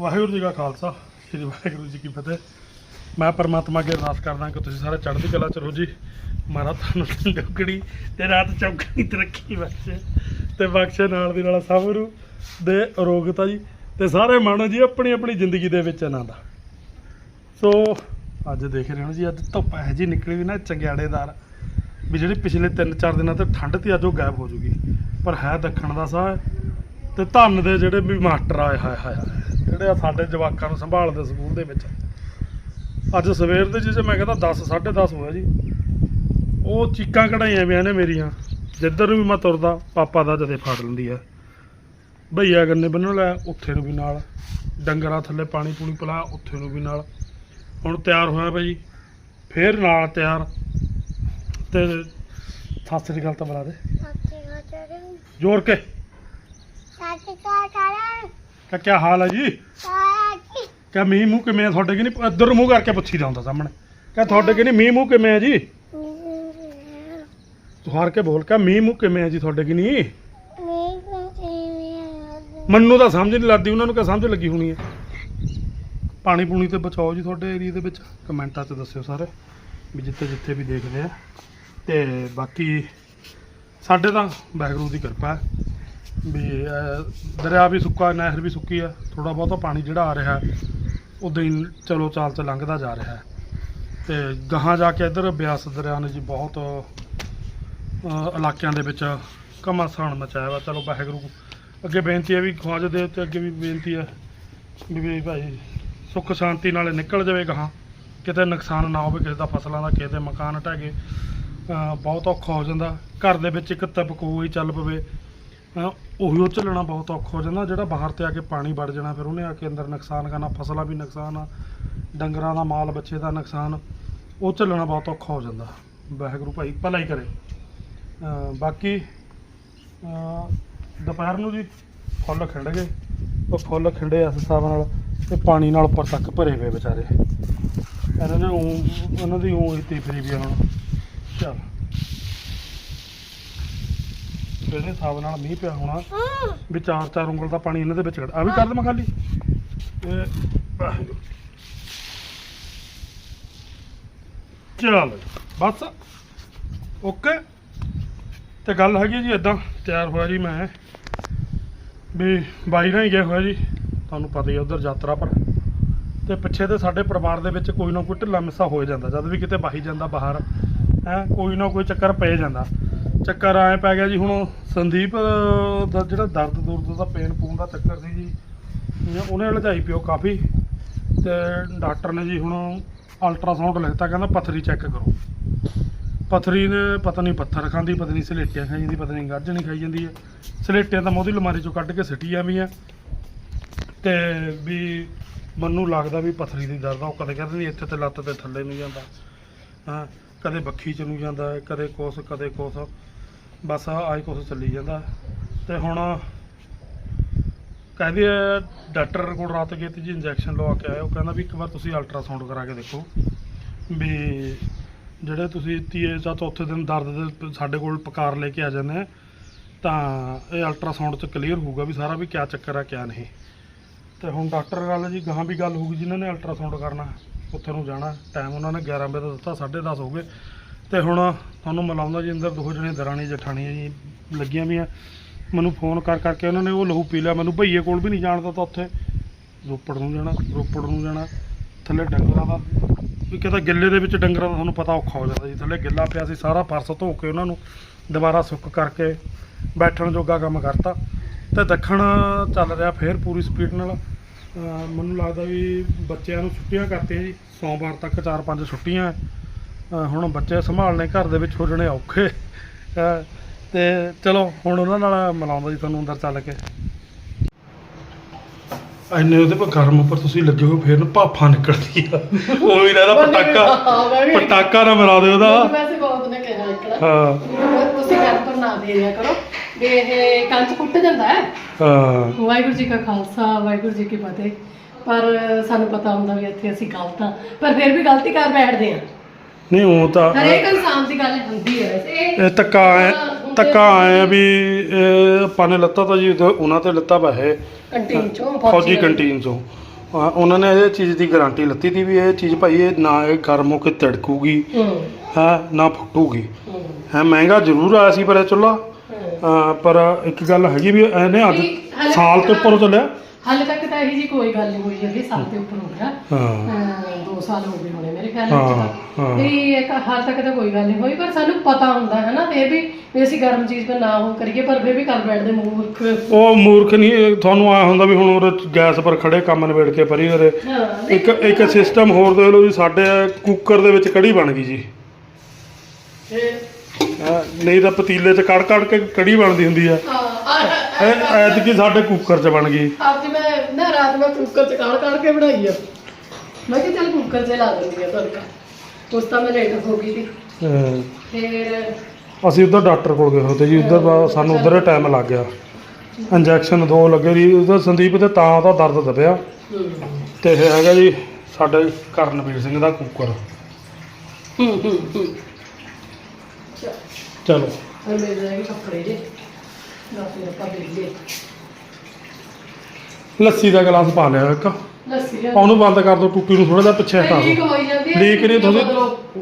ਵਾਹਿਗੁਰੂ ਜੀ ਕਾ ਖਾਲਸਾ, ਸ੍ਰੀ ਵਾਹਿਗੁਰੂ ਜੀ ਕੀ ਫਤਿਹ। ਮੈਂ ਪਰਮਾਤਮਾ ਅੱਗੇ ਅਰਦਾਸ ਕਰਦਾ ਕਿ ਤੁਸੀਂ ਸਾਰੇ ਚੜ੍ਹਦੀ ਕਲਾ ਚ ਰਹੋ ਜੀ। ਮਹਾਰਾਜ ਤੁਹਾਨੂੰ ਚੌਕੜੀ ਤੇ ਰਾਤ ਚੌਕੜੀ ਤੇ ਰੱਖੀ ਬਖਸ਼ੇ ਤੇ ਬਖਸ਼ੇ ਨਾਲ ਦੀ ਨਾਲ ਸਭ ਨੂੰ ਦੇ ਅਰੋਗਤਾ ਜੀ ਤੇ ਸਾਰੇ ਮਾਣੋ ਜੀ ਆਪਣੀ ਆਪਣੀ ਜ਼ਿੰਦਗੀ ਦੇ ਵਿੱਚ ਆਨੰਦ ਸੋ ਅੱਜ ਦੇਖ ਰਹੇ ਹੋ ਜੀ, ਅੱਜ ਧੁੱਪ ਹੈ ਜੀ ਨਿਕਲੀ ਵੀ ਨਾ ਚੰਗਿਆੜੇਦਾਰ ਵੀ ਜਿਹੜੀ ਪਿਛਲੇ 3-4 ਦਿਨਾਂ ਤੋਂ ਠੰਡ ਤੀ ਅੱਜ ਉਹ ਗਾਇਬ ਹੋ ਜੂਗੀ। ਪਰ ਹੈ ਦੱਖਣ ਦਾ ਸਾਹ ਹੈ ਤੇ ਧੰਨ ਦੇ ਜਿਹੜੇ ਵੀ ਮਾਸਟਰ ਆਏ, ਹਾਏ ਹਾਏ ਹਾਏ। ਜਿਹੜੇ ਆ ਸਾਡੇ ਜਵਾਕਾਂ ਨੂੰ ਸੰਭਾਲਦੇ ਸਕੂਲ ਦੇ ਵਿੱਚ। ਅੱਜ ਸਵੇਰ ਦੇ ਜਿਹੇ ਮੈਂ ਕਹਿੰਦਾ 10 10:30 ਹੋਇਆ ਜੀ। ਉਹ ਚੀਕਾਂ ਕਢਾਈਆਂ ਵੀਆਂ ਨੇ ਮੇਰੀਆਂ। ਜਿੱਧਰ ਨੂੰ ਵੀ ਮੈਂ ਤੁਰਦਾ ਪਾਪਾ ਦਾ ਜਦੇ ਫੜ ਲੈਂਦੀ ਆ। ਭਈਆ ਗੰਨੇ ਬੰਨਣ ਲੈ ਉੱਥੇ ਨੂੰ ਵੀ ਨਾਲ। ਡੰਗਰਾਂ ਥੱਲੇ ਪਾਣੀ ਪੂਣੀ ਪਿਲਾ ਉੱਥੇ ਨੂੰ ਵੀ ਨਾਲ। ਹੁਣ ਤਿਆਰ ਹੋਇਆ ਭਾਈ ਫੇਰ ਨਾਲ ਤਿਆਰ। ਤੇ ਸਤਿ ਸ੍ਰੀ ਅਕਾਲ ਤਾਂ ਬੁਲਾ ਦੇ। ਜ਼ੋਰ ਕੇ। ਕਾ ਕੀ ਹਾਲ ਹੈ ਜੀ? ਕਾ ਮੀਂਹ ਮੂੰਹ ਕਿਵੇਂ ਆ ਤੁਹਾਡੇ ਕਿ ਨਹੀਂ? ਇੱਧਰ ਮੂੰਹ ਕਰਕੇ ਪੁੱਛੀ ਦਾ ਹੁੰਦਾ ਸਾਹਮਣੇ। ਕਾ ਤੁਹਾਡੇ ਕਿ ਨਹੀਂ? ਮੀਂਹ ਮੂੰਹ ਕਿਵੇਂ ਆ ਜੀ? ਤੂੰ ਹਾਰ ਕੇ ਬੋਲ ਕਾ ਮੀਂਹ ਮੂੰਹ ਕਿਵੇਂ ਆ ਜੀ ਤੁਹਾਡੇ ਕਿ ਨਹੀਂ? ਮੰਨੂ ਤਾਂ ਸਮਝ ਨਹੀਂ ਲੱਗਦੀ ਉਹਨਾਂ ਨੂੰ ਕਾ ਸਮਝ ਲੱਗੀ ਹੋਣੀ ਹੈ ਪਾਣੀ ਪੂਣੀ ਤੇ ਬਚਾਓ ਜੀ ਤੁਹਾਡੇ ਏਰੀਆ ਦੇ ਵਿੱਚ। ਕਮੈਂਟਾਂ 'ਚ ਦੱਸਿਓ ਸਾਰੇ ਵੀ ਜਿੱਥੇ ਜਿੱਥੇ ਵੀ ਦੇਖਦੇ ਆ। ਤੇ ਬਾਕੀ ਸਾਡੇ ਤਾਂ ਵਾਹਿਗੁਰੂ ਦੀ ਕਿਰਪਾ ਹੈ। ਵੀ ਅਹ, ਦਰਿਆ ਵੀ ਸੁੱਕਾ ਨਹਿਰ ਵੀ ਸੁੱਕੀ ਆ ਥੋੜਾ ਬਹੁਤਾ ਪਾਣੀ ਜਿਹੜਾ ਆ ਰਿਹਾ ਉਦਾਂ ਹੀ ਚਲੋ ਚਾਲ ਚ ਲੰਘਦਾ ਜਾ ਰਿਹਾ ਹੈ। ਤੇ ਗਾਹਾਂ ਜਾ ਕੇ ਇੱਧਰ ਬਿਆਸ ਦਰਿਆ ਨੇ ਜੀ ਬਹੁਤ ਅਹ, ਇਲਾਕਿਆਂ ਦੇ ਵਿੱਚ ਘਮਾਸਾਨ ਮਚਾਇਆ ਵਾ। ਚਲੋ ਵਾਹਿਗੁਰੂ ਅੱਗੇ ਬੇਨਤੀ ਹੈ ਵੀ ਖਵਾਜ ਦੇ ਉੱਤੇ ਅੱਗੇ ਵੀ ਬੇਨਤੀ ਹੈ ਵੀ ਵੀ ਭਾਈ ਸੁੱਖ ਸ਼ਾਂਤੀ ਨਾਲ ਨਿਕਲ ਜਾਵੇ ਗਾਹਾਂ। ਕਿਤੇ ਨੁਕਸਾਨ ਨਾ ਹੋਵੇ ਕਿਸੇ ਦਾ ਫਸਲਾਂ ਦਾ ਕਿਸੇ ਦੇ ਮਕਾਨ ਢਹਿ ਗਏ ਅਹ ਬਹੁਤ ਔਖਾ ਹੋ ਜਾਂਦਾ। ਘਰ ਦੇ ਵਿੱਚ ਇੱਕ ਤਪਕੂ ਹੀ ਚੱਲ ਪਵੇ। ਅਹ ਉਹੀ ਉਹ ਝੱਲਣਾ ਬਹੁਤ ਔਖਾ ਹੋ ਜਾਂਦਾ, ਜਿਹੜਾ ਬਾਹਰ ਤੇ ਆ ਕੇ ਪਾਣੀ ਵੜ ਜਾਣਾ, ਫਿਰ ਉਹਨੇ ਆ ਕੇ ਅੰਦਰ ਨੁਕਸਾਨ ਕਰਨਾ, ਫਸਲਾਂ ਵੀ ਨੁਕਸਾਨ ਆ, ਡੰਗਰਾਂ ਦਾ ਮਾਲ, ਬੱਚੇ ਦਾ ਨੁਕਸਾਨ, ਉਹ ਝੱਲਣਾ ਬਹੁਤ ਔਖਾ ਹੋ ਜਾਂਦਾ। ਵਾਹਿਗੁਰੂ ਭਾਈ, ਭਲਾ ਹੀ ਕਰੇ। ਬਾਕੀ ਦੁਪਹਿਰ ਨੂੰ ਜੀ ਫੁੱਲ ਖਿੰਡ ਗਏ ਉਹ ਫੁੱਲ ਖਿੰਡੇ ਇਸ ਹਿਸਾਬ ਨਾਲ, ਤੇ ਪਾਣੀ ਨਾਲ ਉੱਪਰ ਤੱਕ ਭਰੇ ਹੋਏ ਵਿਚਾਰੇ। ਇਹਨਾਂ ਨੇ ਊਂ- ਉਹਨਾਂ ਦੀ ਉਹ ਇੱਥੇ ਫਰੀ ਵੀ ਆ ਹੁਣ। ਚੱਲ। ਇਹਦੇ ਹਿਸਾਬ ਨਾਲ ਮੀਂਹ ਪਿਆ ਹੋਣਾ। ਵੀ ਚਾਰ ਚਾਰ ਉਂਗਲ ਦਾ ਪਾਣੀ ਇਹਨਾਂ ਦੇ ਵਿੱਚ ਆ ਵੀ ਕਰ ਦਵਾਂ ਖਾਲੀ। ਚੱਲ ਬਸ। ਓਕੇ। ਤੇ ਗੱਲ ਹੈਗੀ ਜੀ ਇਦਾਂ ਤਿਆਰ ਹੋਇਆ ਜੀ ਮੈਂ। ਵੀ ਬਾਈ ਨਾਲ ਹੀ ਗਿਆ ਹੋਇਆ ਜੀ। ਤੁਹਾਨੂੰ ਪਤਾ ਹੀ ਹੈ ਉਧਰ ਯਾਤਰਾ ਪਰ। ਤੇ ਪਿੱਛੇ ਤੇ ਸਾਡੇ ਪਰਿਵਾਰ ਦੇ ਵਿੱਚ ਕੋਈ ਨਾ ਕੋਈ ਢਿੱਲਾ ਮਿੱਸਾ ਹੋ ਜਾਂਦਾ। ਜਦ ਵੀ ਕਿਤੇ ਬਾਹੀ ਜਾਂਦਾ ਬਾਹਰ ਹੈ ਕੋਈ ਨਾ ਕੋਈ ਚੱਕਰ ਪੈ ਜਾਂਦਾ। ਚੱਕਰ ਆਏ ਪੈ ਗਿਆ ਜੀ ਹੁਣ ਸੰਦੀਪ ਦਾ ਜਿਹੜਾ ਦਰਦ ਦੁਰਦ ਦਾ ਪੇਨ ਪੂਨ ਦਾ ਚੱਕਰ ਸੀ ਜੀ ਉਹਨੇ ਲਜਾਈ ਪਿਓ ਕਾਫੀ, ਤੇ ਡਾਕਟਰ ਨੇ ਜੀ ਹੁਣ ਅਲਟਰਾਸਾਊਂਡ ਲਿਖਤਾ ਕਹਿੰਦਾ ਪਥਰੀ ਚੈੱਕ ਕਰੋ। ਪਥਰੀ ਨੇ ਪਤਾ ਨਹੀਂ ਪੱਥਰ ਖਾਂਦੀ, ਪਤਾ ਨਹੀਂ ਸਲੇਟੀਆਂ ਖਾਈ ਜਾਂਦੀ, ਪਤਾ ਨਹੀਂ ਗੱਜਣੀ ਖਾਈ ਜਾਂਦੀ ਹੈ। ਸਲੇਟੀਆਂ ਤਾਂ ਮੋਦੀ ਲਮਾਰੀ ਚੋਂ ਕੱਢ ਕੇ ਸਿੱਟੀ ਜਾਂਦੀਆਂ ਤੇ ਵੀ ਮੈਨੂੰ ਲੱਗਦਾ ਵੀ ਪਥਰੀ ਦੀ ਦਰਦ ਆ, ਉਹ ਕਦੇ ਕਹਿੰਦੇ ਨਹੀਂ ਇੱਥੇ ਤੇ ਲੱਤ ਤੇ ਥੱਲੇ ਨੂੰ ਜਾਂਦਾ। ਹਾਂ, ਕਦੇ ਬੱਖੀ ਚ ਨੂੰ ਜਾਂਦਾ, ਕਦੇ ਕੁਛ ਕਦੇ ਕੁਛ। ਬਸ ਆਈ ਕੁਛ ਚੱਲੀ ਜਾਂਦਾ। ਤੇ ਹੁਣ ਕਹਿੰਦੇ ਆ, ਡਾਕਟਰ ਕੋਲ ਰਾਤ ਗਏ ਤੇ ਜੀ ਇੰਜੈਕਸ਼ਨ ਲਵਾ ਕੇ ਆਏ। ਉਹ ਕਹਿੰਦਾ ਵੀ ਇੱਕ ਵਾਰ ਤੁਸੀਂ ਅਲਟਰਾਸਾਊਂਡ ਕਰਾ ਕੇ ਦੇਖੋ। ਵੀ ਜਿਹੜੇ ਤੁਸੀਂ ਤੀਏ ਜਾਂ ਚੌਥੇ ਦਿਨ ਦਰਦ ਦੇ ਸਾਡੇ ਕੋਲ ਪਕਾਰ ਲੈ ਕੇ ਆ ਜਾਂਦੇ ਆ ਤਾਂ ਇਹ ਅਲਟਰਾਸਾਊਂਡ 'ਚ ਕਲੀਅਰ ਹੋਊਗਾ ਵੀ ਸਾਰਾ ਵੀ ਕਿਆ ਚੱਕਰ ਆ ਕਿਆ ਨਹੀਂ। ਤੇ ਹੁਣ ਡਾਕਟਰ ਗੱਲ ਜੀ ਗਾਹਾਂ ਵੀ ਗੱਲ ਹੋਊਗੀ ਜਿਨ੍ਹਾਂ ਨੇ ਅਲਟਰਾਸਾਊਂਡ ਕਰਨਾ ਉੱਥੇ ਨੂੰ ਜਾਣਾ। ਟਾਈਮ ਉਹਨਾਂ ਨੇ 11 ਵਜੇ ਦਾ ਦਿੱਤਾ 10:30 ਹੋ ਗਏ। ਤੇ ਹੁਣ ਤੁਹਾਨੂੰ ਮਿਲਾਉਂਦਾ ਜੀ ਅੰਦਰ, ਦੋ ਜਣੇ ਦਰਾਣੀ ਜਠਾਣੀਆਂ ਜੀ ਲੱਗੀਆਂ ਵੀ ਆ ਮੈਨੂੰ ਫੋਨ ਕਰ, ਕਰਕੇ ਉਹਨਾਂ ਨੇ ਉਹ ਲਹੂ ਪੀ ਲਿਆ। ਮੈਨੂੰ ਭਈਏ ਕੋਲ ਵੀ ਨਹੀਂ ਜਾਣਦਾ ਤਾਂ ਉੱਥੇ। ਰੋਪੜ ਨੂੰ ਜਾਣਾ, ਰੋਪੜ ਨੂੰ ਜਾਣਾ, ਥੱਲੇ ਡੰਗਰਾਂ ਦਾ। ਵੀ ਕਿਤੇ ਗਿੱਲੇ ਦੇ ਵਿੱਚ ਡੰਗਰਾਂ ਦਾ ਤੁਹਾਨੂੰ ਪਤਾ ਔਖਾ ਹੋ ਜਾਂਦਾ ਜੀ। ਥੱਲੇ ਗਿੱਲਾ ਪਿਆ ਸੀ, ਸਾਰਾ ਫਰਸ਼ ਧੋ ਕੇ ਉਹਨਾਂ ਨੂੰ ਦੁਬਾਰਾ ਸੁੱਕ ਕਰਕੇ ਬੈਠਣ ਜੋਗਾ ਕੰਮ ਕਰਤਾ। ਤੇ ਦੱਖਣ ਚੱਲ ਰਿਹਾ ਫੇਰ ਪੂਰੀ ਸਪੀਡ ਨਾਲ। ਮੈਨੂੰ ਲੱਗਦਾ ਵੀ ਬੱਚਿਆਂ ਨੂੰ ਛੁੱਟੀਆਂ ਕਰਤੀਆਂ ਜੀ। ਸੋਮਵਾਰ ਤੱਕ 4-5 ਛੁੱਟੀਆਂ। ਹੁਣ ਬੱਚੇ ਸੰਭਾਲਣੇ ਘਰ ਦੇ ਵਿੱਚ ਹੋ ਜਣੇ ਔਖੇ। ਤੇ ਚਲੋ ਹੁਣ ਉਹਨਾਂ ਨਾਲ ਮਿਲਾਉਂਦਾ ਜੀ ਤੁਹਾਨੂੰ ਅੰਦਰ ਚੱਲ ਕੇ। ਐਨੇ ਉਹਦੇ ਪਰ ਗਰਮ ਉੱਪਰ ਤੁਸੀਂ ਲੱਗੇ ਹੋਏ ਫੇਰ ਨੂੰ ਭਾਫਾ ਨਿਕਲਦੀ ਆ ਉਹ ਵੀ ਨਾ ਪਟਾਕਾ। ਹਾਂ, ਪਟਾਕਾ ਨਾ ਮਰਾ ਦਿਓ ਉਹਦਾ। ਵੈਸੇ ਬਹੁਤ ਨੇ ਕਿਹਾ ਇਕੜਾ ਹਾਂ। ਤੁਸੀਂ ਗੱਲ ਪਰ ਨਾ ਦੇ ਰਿਆ ਕਰੋ। ਵੀ ਇਹ ਕੰਚ ਕੁੱਟ ਜਾਂਦਾ ਹੈ। ਹਾਂ। ਵਾਹਿਗੁਰੂ ਜੀ ਕਾ ਖਾਲਸਾ ਵਾਹਿਗੁਰੂ ਜੀ ਕੀ ਫਤਿਹ। ਪਰ ਸਾਨੂੰ ਪਤਾ ਹੁੰਦਾ ਵੀ ਇੱਥੇ ਅਸੀਂ ਗਲਤ ਹਾਂ। ਪਰ ਫਿਰ ਵੀ ਗਲਤੀ ਕਰ ਬੈਠਦੇ ਹਾਂ। ਨਹੀਂ ਉਹ ਤਾਂ ਹਰੇਕ ਇਨਸਾਨ ਦੀ ਗੱਲ ਹੁੰਦੀ ਹੈ ਵੈਸੇ। ਇਹ ਇਹ ਧੱਕਾ ਆਏ ਧੱਕਾ ਆਏ ਆ। ਵੀ ਇਹ ਆਪਾਂ ਨੇ ਲੱਤਾ ਤਾਂ ਜੀ ਉਹਨਾਂ ਤੇ ਲੱਤਾ ਵਾ ਇਹ ਕੰਟੀਨ ਚੋਂ ਫੌਜੀ। ਕੰਟੀਨ ਚੋਂ। ਆ, ਉਹਨਾਂ ਨੇ ਇਹ ਚੀਜ਼ ਦੀ ਗਾਰੰਟੀ ਲੱਤੀ ਸੀ ਵੀ ਇਹ ਚੀਜ਼ ਭਾਈ ਇਹ ਨਾ ਇਹ ਗਰਮ ਹੋ ਕੇ ਤਿੜਕੂਗੀ ਹੂੰ। ਹੈ ਨਾ ਫੁੱਟੂਗੀ। ਹੂੰ। ਹੈ ਮਹਿੰਗਾ ਜ਼ਰੂਰ ਆਇਆ ਸੀ ਪਰ ਇਹ ਹਾਂ। ਅ, ਪਰ ਇੱਕ ਗੱਲ ਹੈਗੀ ਵੀ ਇਹਨੇ ਅੱਜ ਹਾਲੇ ਸਾਲ ਤੋਂ ਉੱਪਰ ਚੱਲਿਆ। ਹਾਲੇ ਤੱਕ ਤਾਂ ਇਹੀ ਜੀ ਕੋਈ ਗੱਲ ਨਹੀਂ ਹੋਈ ਅੱਗੇ ਸਾਲ ਦੇ ਉੱਪਰ ਹੋ। ਗਿਆ ਹਾਂ ਅਹ ਦੋ ਸਾਲ ਹੋ ਗਏ ਹੋਣੇ ਮੇਰੇ ਖਿਆਲ ਹਾਂ, ਵਿੱਚ ਹਾਂ। ਵੀ ਇੱਕ ਹਾਲ ਤੱਕ ਤਾਂ ਕੋਈ ਗੱਲ ਨਹੀਂ ਹੋਈ ਪਰ ਸਾਨੂੰ ਪਤਾ ਹੁੰਦਾ ਹੈ ਨਾ ਫਿਰ ਵੀ ਵੀ ਅਸੀਂ ਗਰਮ ਚੀਜ਼ 'ਤੇ ਨਾ ਉਹ ਕਰੀਏ ਪਰ ਫਿਰ ਵੀ ਕਰ ਬੈਠਦੇ ਮੂਰਖ। ਉਹ ਮੂਰਖ ਨਹੀਂ ਇਹ ਤੁਹਾਨੂੰ ਆ ਹੁੰਦਾ ਵੀ ਹੁਣ ਉਹ ਗੈਸ ਪਰ ਖੜੇ ਕੰਮ ਨਿਬੇੜ ਕੇ ਪਰੀ ਹਾਂ ਇੱਕ ਇੱਕ ਸਿਸਟਮ ਹੋਰ ਦੇਖ ਲਓ ਜੀ ਸਾਡੇ ਕੁੱਕਰ ਦੇ ਵਿੱਚ ਕੜੀ ਬਣ ਗਈ ਜੀ। ਨਹੀਂ ਤਾਂ ਪਤੀਲੇ 'ਚ ਕੜ ਕੜ ਕੇ ਕੜੀ ਬਣਦੀ ਹੁੰਦੀ ਆ। ਇਹ ਐਤਕੀ ਸਾਡੇ ਕੁੱਕਰ 'ਚ ਬਣ ਗਈ। ਅੱਜ ਮੈਂ ਰਾਤ ਮੈਂ ਕੁੱਕਰ 'ਚ ਕਾੜ ਕਾੜ ਕੇ ਬਣਾਈ ਆ। ਮੈਂ ਕਿਹਾ ਚੱਲ ਕੁੱਕਰ 'ਚ ਲਾ ਦਿੰਦੀ ਆ ਤੜਕਾ ਉਸ ਤਾਂ ਮੈਂ ਲੇਟ ਹੋ ਗਈ ਸੀ। ਫਿਰ ਅਸੀਂ ਉਧਰ ਡਾਕਟਰ ਕੋਲ ਗਏ ਤੇ ਜੀ ਉਧਰ ਸਾਨੂੰ ਉਧਰ ਟਾਈਮ ਲੱਗ ਗਿਆ। ਇੰਜੈਕਸ਼ਨ ਦੋ ਲੱਗੇ ਜੀ ਉਧਰ ਸੰਦੀਪ ਤੇ ਤਾਂ ਉਹਦਾ ਦਰਦ ਦਬਿਆ। ਹੂੰ। ਤੇ ਇਹ ਹੈਗਾ ਜੀ ਸਾਡੇ ਕਰਨਵੀਰ ਸਿੰਘ ਦਾ ਕੁੱਕਰ। ਹੂੰ ਹੂੰ ਹੂੰ। ਚਲੋ। ਹੁਣ ਮੇਰੇ ਕੱਪੜੇ ਜੇ। ਨਾ ਫਿਰ ਆਪਾਂ ਦੇ ਲੱਸੀ ਦਾ ਗਲਾਸ ਪਾ ਲਿਆ ਇੱਕ। ਲੱਸੀ ਆ ਉਹਨੂੰ ਬੰਦ ਕਰ ਦਿਓ ਟੁੱਟੀ ਨੂੰ ਥੋੜਾ ਜਿਹਾ ਪਿੱਛੇ ਹਟਾ ਲੀਕ ਦਿਓ ਹੋਈ ਜਾਂਦੀ ਹੈ ਲੀਕ ਨਹੀਂ ਤੁਸੀਂ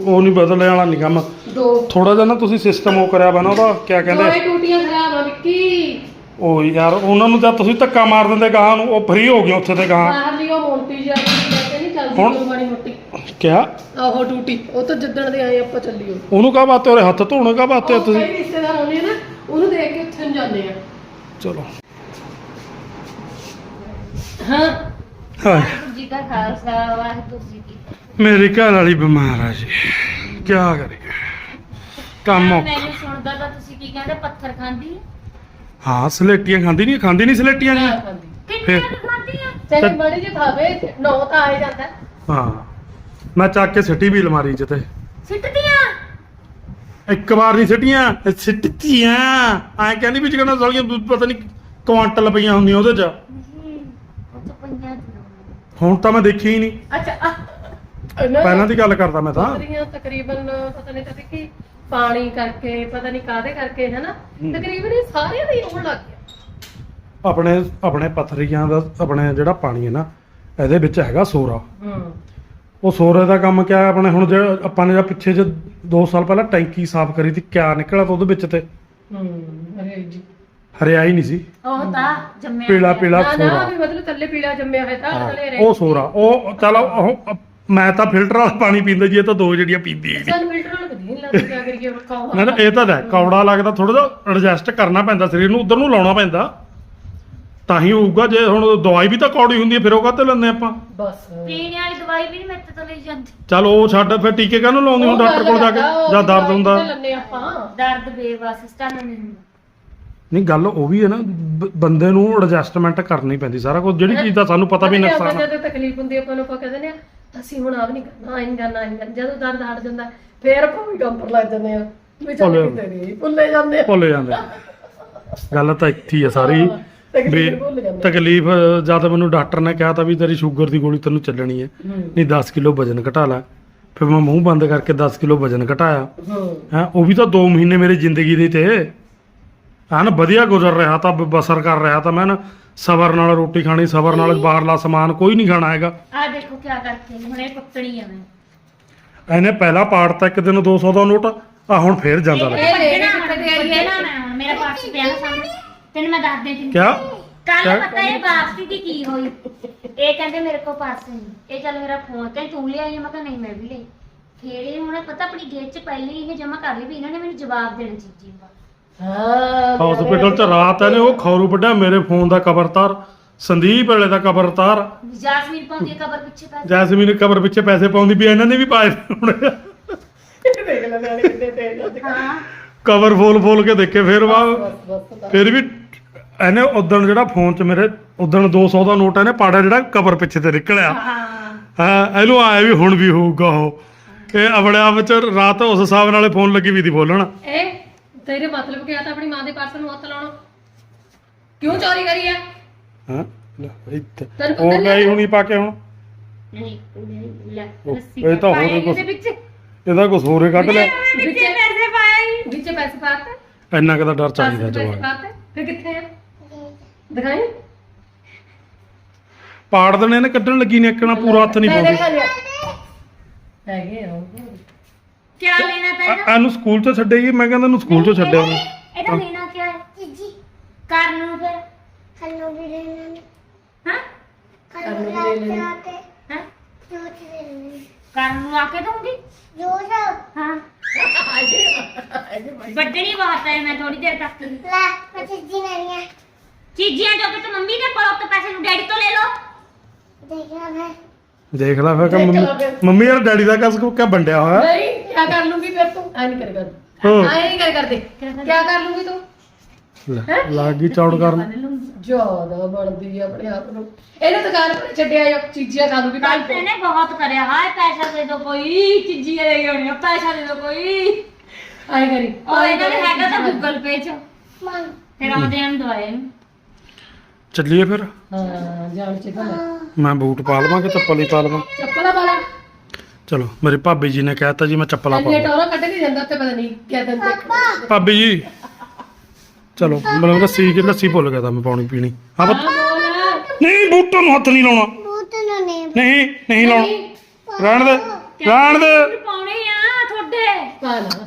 ਉਹ ਨਹੀਂ ਬਦਲਣ ਵਾਲਾ ਨਹੀਂ ਕੰਮ। ਦੋ। ਥੋੜਾ ਜਿਹਾ ਨਾ ਤੁਸੀਂ ਸਿਸਟਮ ਉਹ ਕਰਿਆ ਵਾ ਨਾ ਉਹਦਾ ਕਿਆ ਦੋਏ ਕਹਿੰਦੇ ਟੂਟੀਆਂ ਖਰਾਬ ਆ ਵਿੱਕੀ। ਉਹ ਯਾਰ ਉਹਨਾਂ ਨੂੰ ਤਾਂ ਤੁਸੀਂ ਧੱਕਾ ਮਾਰ ਦਿੰਦੇ ਗਾਹਾਂ ਨੂੰ ਉਹ ਫ੍ਰੀ ਹੋ ਗਏ ਉੱਥੇ ਤੇ ਗਾਹਾਂ। ਬਾਹਰ ਲਈ ਉਹ ਮੋਟੀ ਜਿਹੀ ਕਹਿੰਦੇ ਨਹੀਂ ਚੱਲਦੀ ਹੁਣ? ਕੋਈ ਮਾੜੀ ਮੋਟੀ। ਕਿਆ? ਆਹੋ ਟੂਟੀ ਉਹ ਤਾਂ ਜਿੱਦਣ ਦੇ ਆਏ ਆਪਾਂ ਚੱਲੀਓ ਉਹਨੂੰ ਕਾ ਬਾਤੇ ਉਹਦੇ ਹੱਥ ਧੋਣੇ ਕਾ ਬਾਤੇ ਉਹ ਤੁਸੀਂ? ਕਈ ਰਿਸ਼ਤੇਦਾਰ ਆਉਂਦੇ ਆ ਨਾ ਉਹਨੂੰ ਦੇਖ ਕੇ ਉੱਥੇ ਨੂੰ ਜਾਂਦੇ ਆ। ਚਲੋ। ਹਾਂ। ਹਾਏ ਵਾਹਿਗੁਰੂ ਜੀ ਕਾ ਖਾਲਸਾ ਵਾਹਿਗੁਰੂ ਜੀ ਕੀ ਫਤਿਹ। ਮੇਰੀ ਘਰ ਵਾਲੀ ਬਿਮਾਰ ਆ ਜੀ। ਕੀ ਕਰੀਏ? ਕੰਮ ਔਖਾ। ਮੈਨੂੰ ਸੁਣਦਾ ਤਾਂ ਤੁਸੀਂ ਕੀ ਕਹਿੰਦੇ ਪੱਥਰ ਖਾਂਦੀ ਹੈ? ਸਲੇਟੀਆਂ ਖਾਂਦੀ ਨਹੀਂ ਖਾਂਦੀ ਨਹੀਂ ਸਲੇਟੀਆਂ ਜੀ? ਹਾਂ ਖਾਂਦੀ। ਕਿੰਨੀਆਂ ਫਿਰ? ਖਾਂਦੀ ਆ? ਖਾਵੇ ਨੌ ਤਾਂ ਆ ਹੀ ਜਾਂਦਾ। ਹਾਂ। ਮੈਂ ਚੱਕ ਕੇ ਸਿੱਟੀ ਵੀ ਅਲਮਾਰੀ 'ਚ ਤੇ। ਸਿੱਟਦੀਆਂ? ਇੱਕ ਵਾਰ ਨਹੀਂ ਸਿੱਟੀਆਂ ਸਿੱਟੀਆਂ ਐ ਕਹਿੰਦੀ ਵੀ ਜਿਹੜਾ ਸਾਲੀਆਂ ਪਤਾ ਨਹੀਂ ਕੁਆਂਟਲ ਪਈਆਂ ਹੁੰਦੀਆਂ ਉਹਦੇ 'ਚ ਨਹੀਂ ਉਹ ਤਾਂ ਪੰਜਾਂ ਦੀਆਂ ਹੁਣ ਤਾਂ ਮੈਂ ਦੇਖੀ ਹੀ ਨਹੀਂ। ਅੱਛਾ ਪਹਿਲਾਂ ਦੀ ਗੱਲ ਕਰਦਾ ਮੈਂ ਤਾਂ। ਤਕਰੀਬਨ ਪਤਾ ਨਹੀਂ ਕਦੇ ਕਿ ਪਾਣੀ ਕਰਕੇ ਪਤਾ ਨਹੀਂ ਕਾਦੇ ਕਰਕੇ ਹੈ। ਨਾ। ਤਕਰੀਬਨ ਇਹ ਸਾਰਿਆਂ ਦਾ ਹੋਣ ਲੱਗ ਗਿਆ ਆਪਣੇ ਆਪਣੇ ਪਥਰੀਆਂ ਦਾ ਆਪਣੇ ਜਿਹੜਾ ਪਾਣੀ ਹੈ ਨਾ ਇਹਦੇ ਵਿੱਚ ਹੈਗਾ ਸੋਰਾ। ਹੂੰ। ਉਹ ਸੋਰੇ ਦਾ ਕੰਮ ਕਿਆ ਹੈ ਆਪਣੇ ਹੁਣ ਜਿਹੜਾ ਆਪਾਂ ਨੇ ਜਿਹੜਾ ਪਿੱਛੇ ਜੇ 2 ਸਾਲ ਪਹਿਲਾਂ ਟੈਂਕੀ ਸਾਫ਼ ਕਰੀ ਤੀ ਕਿਆ ਨਿਕਲਿਆ ਤਾਂ ਉਹਦੇ ਵਿੱਚ ਤੇ। ਹੂੰ ਅਰੇ ਜੀ। ਹਰਿਆ ਹੀ ਨਹੀਂ ਸੀ। ਉਹ ਤਾਂ ਜੰਮਿਆ ਪੀਲਾ। ਪੀਲਾ ਨਾ ਨਾ ਸੋਰਾ। ਵੀ ਮਤਲਬ ਥੱਲੇ ਪੀਲਾ ਜੰਮਿਆ ਹੋਇਆ ਤਾਂ ਹਾਂ, ਥੱਲੇ ਉਹ ਸੋਰਾ। ਉਹ ਚਲੋ ਉਹ ਮੈਂ ਤਾਂ ਫਿਲਟਰ ਵਾਲਾ ਪਾਣੀ ਪੀਂਦਾ ਜੀ ਇਹ ਤਾਂ ਦੋ ਜਿਹੜੀਆਂ ਪੀਂਦੀ ਹੈ ਸਾਨੂੰ ਫਿਲਟਰ ਨਾਲ ਨਹੀਂ ਲੱਗਦਾ ਕਿਆ ਕਰੀਏ ਕੌਣ ਨਾ ਨਾ ਇਹ ਤਾਂ ਹੈ ਕੌੜਾ ਲੱਗਦਾ ਥੋੜਾ ਜਿਹਾ ਐਡਜਸਟ ਕਰਨਾ ਪੈਂਦਾ ਸਰੀਰ ਨੂੰ ਉਧਰ ਨੂੰ ਲਾਉਣਾ ਪੈਂਦਾ। ਤਾਂ ਹੀ ਹੋਊਗਾ ਜੇ ਹੁਣ ਦਵਾਈ ਵੀ ਤਾਂ ਕੌੜੀ ਹੁੰਦੀ ਹੈ ਫਿਰ ਉਹ ਕਾਹਤੇ ਲੈਂਦੇ ਆਪਾਂ? ਬਸ। ਪੀਣ ਵਾਲੀ ਦਵਾਈ ਵੀ ਨਹੀਂ ਮੇਰੇ ਤੋਂ ਲਈ ਜਾਂਦੀ। ਚਲ ਉਹ ਛੱਡ ਫਿਰ ਟੀਕੇ ਕਾਹਨੂੰ ਲਾਉਂਦੇ ਹੁਣ ਡਾਕਟਰ ਕੋਲ ਜਾ ਕੇ ਜਾਂ ਦਰਦ ਹੁੰਦਾ? ਲੰਨੇ ਆਪਾਂ? ਦਰਦ ਬੇਵਸ ਸਟਨ ਨਹੀਂ ਹੁੰਦਾ। ਨਹੀਂ ਗੱਲ ਉਹ ਵੀ ਹੈ ਨਾ ਬ- ਬੰਦੇ ਨੂੰ ਐਡਜਸਟਮੈਂਟ ਕਰਨੀ ਪੈਂਦੀ ਸਾਰਾ ਕੁਝ। ਜਿਹੜੀ ਚੀਜ਼ ਦਾ ਸਾਨੂੰ ਪਤਾ ਵੀ ਨੁਕਸਾਨ ਆ। ਜਦੋਂ ਤਕਲੀਫ ਹੁੰਦੀ ਆ, ਆਪਾਂ ਨੂੰ ਆਪਾਂ ਕਹਿੰਦੇ ਨੇ ਅਸੀਂ ਹੁਣ ਆ ਵੀ ਨਹੀਂ ਕਰਨਾ ਆਈ ਕਰਨਾ ਆਈ ਕਰਨਾ ਜਦੋਂ ਦਰਦ ਹਟ ਜਾਂਦਾ ਫੇਰ ਆਪਾਂ ਵੀ ਕੰਪਰ ਲੱਗ ਜਾਂਦੇ ਆ ਵੀ ਚੱਲ ਭੁੱਲੇ ਕਿਤੇ ਨਹੀਂ ਭੁੱਲੇ ਜਾਂਦੇ ਆ ਭੁੱਲ ਜਾਂਦੇ ਗੱਲ ਤਾਂ ਇੱਥੇ ਹੀ ਆ ਸਾਰੀ। ਤਕਲੀਫ ਵੀ ਭੁੱਲ ਜਾਂਦੇ ਆ। ਤਕਲੀਫ ਜਦ ਮੈਨੂੰ ਡਾਕਟਰ ਨੇ ਕਿਹਾ ਤਾਂ ਵੀ ਤੇਰੀ ਸ਼ੂਗਰ ਦੀ ਗੋਲੀ ਤੈਨੂੰ ਚੱਲਣੀ ਹੈ। ਹੂੰ। ਨਹੀਂ 10 ਕਿਲੋ ਵਜਨ ਘਟਾ ਲੈ। ਫਿਰ ਮੈਂ ਮੂੰਹ ਬੰਦ ਕਰਕੇ 10 ਕਿਲੋ ਵਜਨ ਘਟਾਇਆ। ਹੂੰ। ਹੈ ਉਹ ਵੀ ਤਾਂ 2 ਮਹੀਨੇ ਮੇਰੀ ਜ਼ਿੰਦਗੀ ਦੇ ਤੇ। ਹਨ ਵਧੀਆ ਗੁਜ਼ਰ ਰਿਹਾ ਤਾਂ ਬ- ਬਸਰ ਕਰ ਰਿਹਾ ਤਾਂ ਮੈਂ ਨਾ ਸਬਰ ਨਾਲ ਰੋਟੀ ਖਾਣੀ ਸਬਰ ਨਾਲ ਬਾਹਰਲਾ ਸਮਾਨ ਕੋਈ ਨਹੀਂ ਖਾਣਾ ਹੈਗਾ। ਆ ਦੇਖੋ ਕੀ ਕਰਤੇ ਹੁਣ ਇਹ ਪੱਕਣੀ ਆ ਮੈਂ। ਇਹਨੇ ਪਹਿਲਾ ਪਾੜਤਾ ਇੱਕ ਦਿਨ 200 ਦਾ ਨੋਟ ਆ ਹੁਣ ਫੇਰ ਜਾਂਦਾ ਲੱਗਾ। ਇਹ ਲੈ ਮੈਂ ਹੁਣ ਮੇਰਾ ਪਰਸ ਪਿਆ ਨਾ ਸਾਹਮਣੇ ਤੈਨੂੰ ਮੈਂ ਦੱਸ ਦੇ ਕਿਆ? ਕੱਲ ਕਿਆ? ਪਤਾ ਇਹ ਵਾਪਸੀ ਦੀ ਕੀ ਹੋਈ? ਇਹ ਕਹਿੰਦੇ ਮੇਰੇ ਕੋਲ ਪਰਸ ਨਹੀਂ। ਇਹ ਚੱਲ ਮੇਰਾ ਫੋਨ ਤੇ ਤੂੰ ਲਿਆਈ ਮੈਂ ਕਿਹਾ ਨਹੀਂ ਮੈਂ ਵੀ ਲਈ। ਫੇਰ ਇਹ ਹੁਣ ਪਤਾ ਆਪਣੀ ਗੇਟ 'ਚ ਪਹਿਲੇ ਹੀ ਇਹ ਜਮਾ ਕਰ ਲਈ ਵੀ ਇਹਨਾਂ ਨੇ ਮੈਨੂੰ ਜਵਾਬ ਦੇਣਾ ਚੀਜ਼ੀ ਦਾ। ਹਾਂ ਹਸਪੀਟਲ ਚ ਰਾਤ ਇਹਨੇ ਉਹ ਖੌਰੂ ਵੱਡਾ ਮੇਰੇ ਫੋਨ ਦਾ ਕਵਰ ਤਾਰ ਸੰਦੀਪ ਵਾਲੇ ਦਾ ਕਵਰ ਤਾਰ। ਜਾਸਮੀਨ ਪਾਉਂਦੀ ਹੈ ਕਬਰ ਪਿੱਛੇ ਪੈ ਜੈਸਮੀਨ ਕਵਰ ਪਿੱਛੇ ਪੈਸੇ ਪਾਉਂਦੀ ਵੀ ਇਹਨਾਂ ਨੇ ਵੀ ਪਾਏ ਹੁਣ। ਦੇਖ ਲੈ ਨਿਆਣੇ ਕਿੰਨੇ ਤੇਜ਼ ਅੱਜ। ਕੱਲ੍ਹ। ਹਾਂ। ਕਵਰ ਫੋਲ ਫੋਲ ਕੇ ਦੇਖੇ ਫਿਰ ਵਾ ਬਸ। ਫਿਰ ਵੀ ਇਹਨੇ ਉਦਣ ਜਿਹੜਾ ਫੋਨ 'ਚ ਮੇਰੇ ਉਦਣ 200 ਦਾ ਨੋਟ ਇਹਨੇ ਪਾੜਿਆ ਜਿਹੜਾ ਕਵਰ ਪਿੱਛੇ ਤੇ ਨਿਕਲਿਆ। ਹਾਂ। ਹਾਂ ਇਹਨੂੰ ਆਇਆ ਵੀ ਹੁਣ ਵੀ ਹੋਊਗਾ ਉਹ। ਇਹ ਆਪ ਵਿੱਚ ਰਾਤ ਉਸ ਹਿਸਾਬ ਨਾਲੇ ਫੋਨ ਲੱਗੀ ਵੀ ਦੀ ਬੋਲਣ। ਇਹ ਤੇਰੇ ਮਤਲਬ ਕੀ ਆ ਤਾਂ ਆਪਣੀ ਮਾਂ ਦੇ ਪਰਸ ਨੂੰ ਹੱਥ ਲਾਉਣਾ? ਕਿਉਂ ਚੋਰੀ ਕਰੀ ਆ? ਹਾਂ ਲੈ, ਇੱਥੇ ਤੈਨੂੰ ਪਤਾ ਉਹ ਨਹੀਂ ਹੁਣੀ ਪਾ ਕੇ ਹੁਣ। ਨਹੀਂ ਲੈ ਉਹ, ਲੱਸੀ ਇਹ ਤਾਂ ਹੋਰ ਕੁਛ- ਇਹਦੇ ਵਿੱਚ ਇਹਦਾ ਕੁਝ ਹੋਰੇ ਕੱਢ ਲਿਆ। ਵਿੱਚ ਪੈਸੇ ਪਾਏ ਵਿੱਚ ਪੈਸੇ ਪਾਤੇ? ਇੰਨਾ ਕਦਾ ਡਰ ਦਸ ਚਾਹੀਦਾ ਪੈਸੇ ਜਵਾਨ। ਪਾਤੇ? ਫਿਰ ਕਿੱਥੇ ਆ? ਦਿਖਾਈ। ਪਾੜ ਦੇਣੇ ਨੇ ਕੱਢਣ ਲੱਗੀ ਨੇ ਇੱਕਣਾ ਪੂਰਾ ਹੱਥ ਨਹੀਂ ਮੈਂ ਪਾਉਂਦੀ। ਦੇਖਾ ਲਿਆ। ਹੈਗੇ ਆ ਉਹ। ਕਿਆ ਲੈਣਾ ਆ- ਇਹਨੂੰ ਸਕੂਲ ਤੋਂ ਛੱਡੇਗੀ ਮੈਂ ਕਹਿੰਦਾ ਇਹਨੂੰ ਸਕੂਲ ਤੋਂ ਛੱਡਿਆ ਉਹਨੇ। ਇਹਦਾ ਲੈਣਾ ਕਿਆ ਹੈ? ਜੀ ਕਰਨ ਨੂੰ ਫਿਰ। ਖੰਨੂ ਵੀ ਲੈ ਲੈਣੇ ਹਾਂ? ਖੰਨੂ ਵੀ ਲੈ ਲੈਣੇ। ਹਾਂ। ਜੋਤ ਲੈ ਲੈਣੇ ਕਰਨ ਨੂੰ ਆ ਕੇ ਦਊਂਗੀ। ਜੋਤ ਹਾਂ। ਵੱਡਣੀ ਬਾਤ ਹੈ ਮੈਂ ਥੋੜੀ ਦੇਰ ਤੱਕ ਲੈ ਮੈਂ ਚੀਜ਼ੀ ਲੈਣੀ ਹੈ। ਚੀਜ਼ੀਆਂ ਜੋ ਕਿ ਤੂੰ ਮੰਮੀ ਦੇ ਕੋਲ ਤੋਂ ਪੈਸੇ ਨੂੰ ਡੈਡੀ ਤੋਂ ਲੈ ਲਓ। ਦੇਖਣਾ ਮੈਂ ਦੇਖ ਲੈ ਫਿਰ ਕਿ ਮੰਮੀ ਫਿਰ। ਮੰਮੀ ਯਾਰ ਡੈਡੀ ਦਾ ਕਸ ਕਿਆ ਵੰਡਿਆ ਹੋਇਆ? ਨਹੀਂ। ਕੀ ਕਰ ਲੂੰਗੀ ਫਿਰ ਤੂੰ? ਐ ਨਹੀਂ ਕਰ ਕਰ ਹਾਂ। ਐ ਨਹੀਂ ਕਰ ਕਰਦੇ। ਕੀ ਕਰ ਲੂੰਗੀ? ਤੂੰ? ਲੈ, ਲੱਗ ਗਈ ਚੌੜ ਕਰਨ। ਜ਼ਿਆਦਾ ਬਣਦੀ ਆ ਆਪਣੇ ਆਪ ਨੂੰ। ਇਹਨੇ ਦੁਕਾਨ ਪਰ ਛੱਡਿਆ ਜੋ ਚੀਜ਼ੀਆਂ ਖਾ ਲੂਗੀ ਭਾਈ ਤੇ ਨੇ ਬਹੁਤ ਕਰਿਆ। ਹਾਏ ਪੈਸਾ ਦੇ ਦੋ ਕੋਈ ਚੀਜ਼ੀਆਂ ਲੈ ਕੇ ਆਉਣੀਆਂ ਪੈਸਾ ਦੇ ਦੋ ਕੋਈ। ਐ ਕਰੀ। ਉਹ ਇਹਨਾਂ ਨੇ ਹੈਗਾ ਤਾਂ ਗੂਗਲ ਪੇ ਚ। ਫਿਰ ਆਉਂਦੇ ਆਂ ਦਵਾਏ ਨੂੰ। ਚੱਲੀਏ ਫਿਰ। ਹਾਂ ਜਾਣ ਚ ਤਾਂ ਮੈਂ ਬੂਟ ਪਾ ਲਵਾਂ ਕਿ ਚੱਪਲ ਹੀ ਪਾ ਲਵਾਂ। ਚੱਪਲਾ ਵਾਲਾ ਚਲੋ ਮੇਰੇ ਭਾਬੀ ਜੀ ਨੇ ਕਹਿਤਾ ਜੀ ਮੈਂ ਚੱਪਲਾਂ ਇੰਨੇ ਪਾਵਾਂ। ਟੋਰਾ ਕੱਢ ਨਹੀਂ ਜਾਂਦਾ ਤੇ ਪਤਾ ਨਹੀਂ ਕਿਆ ਦਿਨ ਤੱਕ ਭਾਬੀ ਜੀ ਚਲੋ ਮਤਲਬ ਲੱਸੀ ਕਿ ਲੱਸੀ ਭੁੱਲ ਗਿਆ ਤਾਂ ਮੈਂ ਪਾਣੀ ਪੀਣੀ। ਹਾਂ ਪੁੱਤ। ਨਹੀਂ ਬੂਟਾਂ ਨੂੰ ਹੱਥ ਨਹੀਂ ਲਾਉਣਾ। ਬੂਤ ਨੂੰ ਨਹੀਂ। ਨਹੀਂ ਨਹੀਂ ਲਾਉਣਾ। ਰਹਿਣ ਦੇ ਰਹਿਣ ਦੇ। ਪਾਉਣੇ ਆ ਤੁਹਾਡੇ? ਪਾ ਲਾ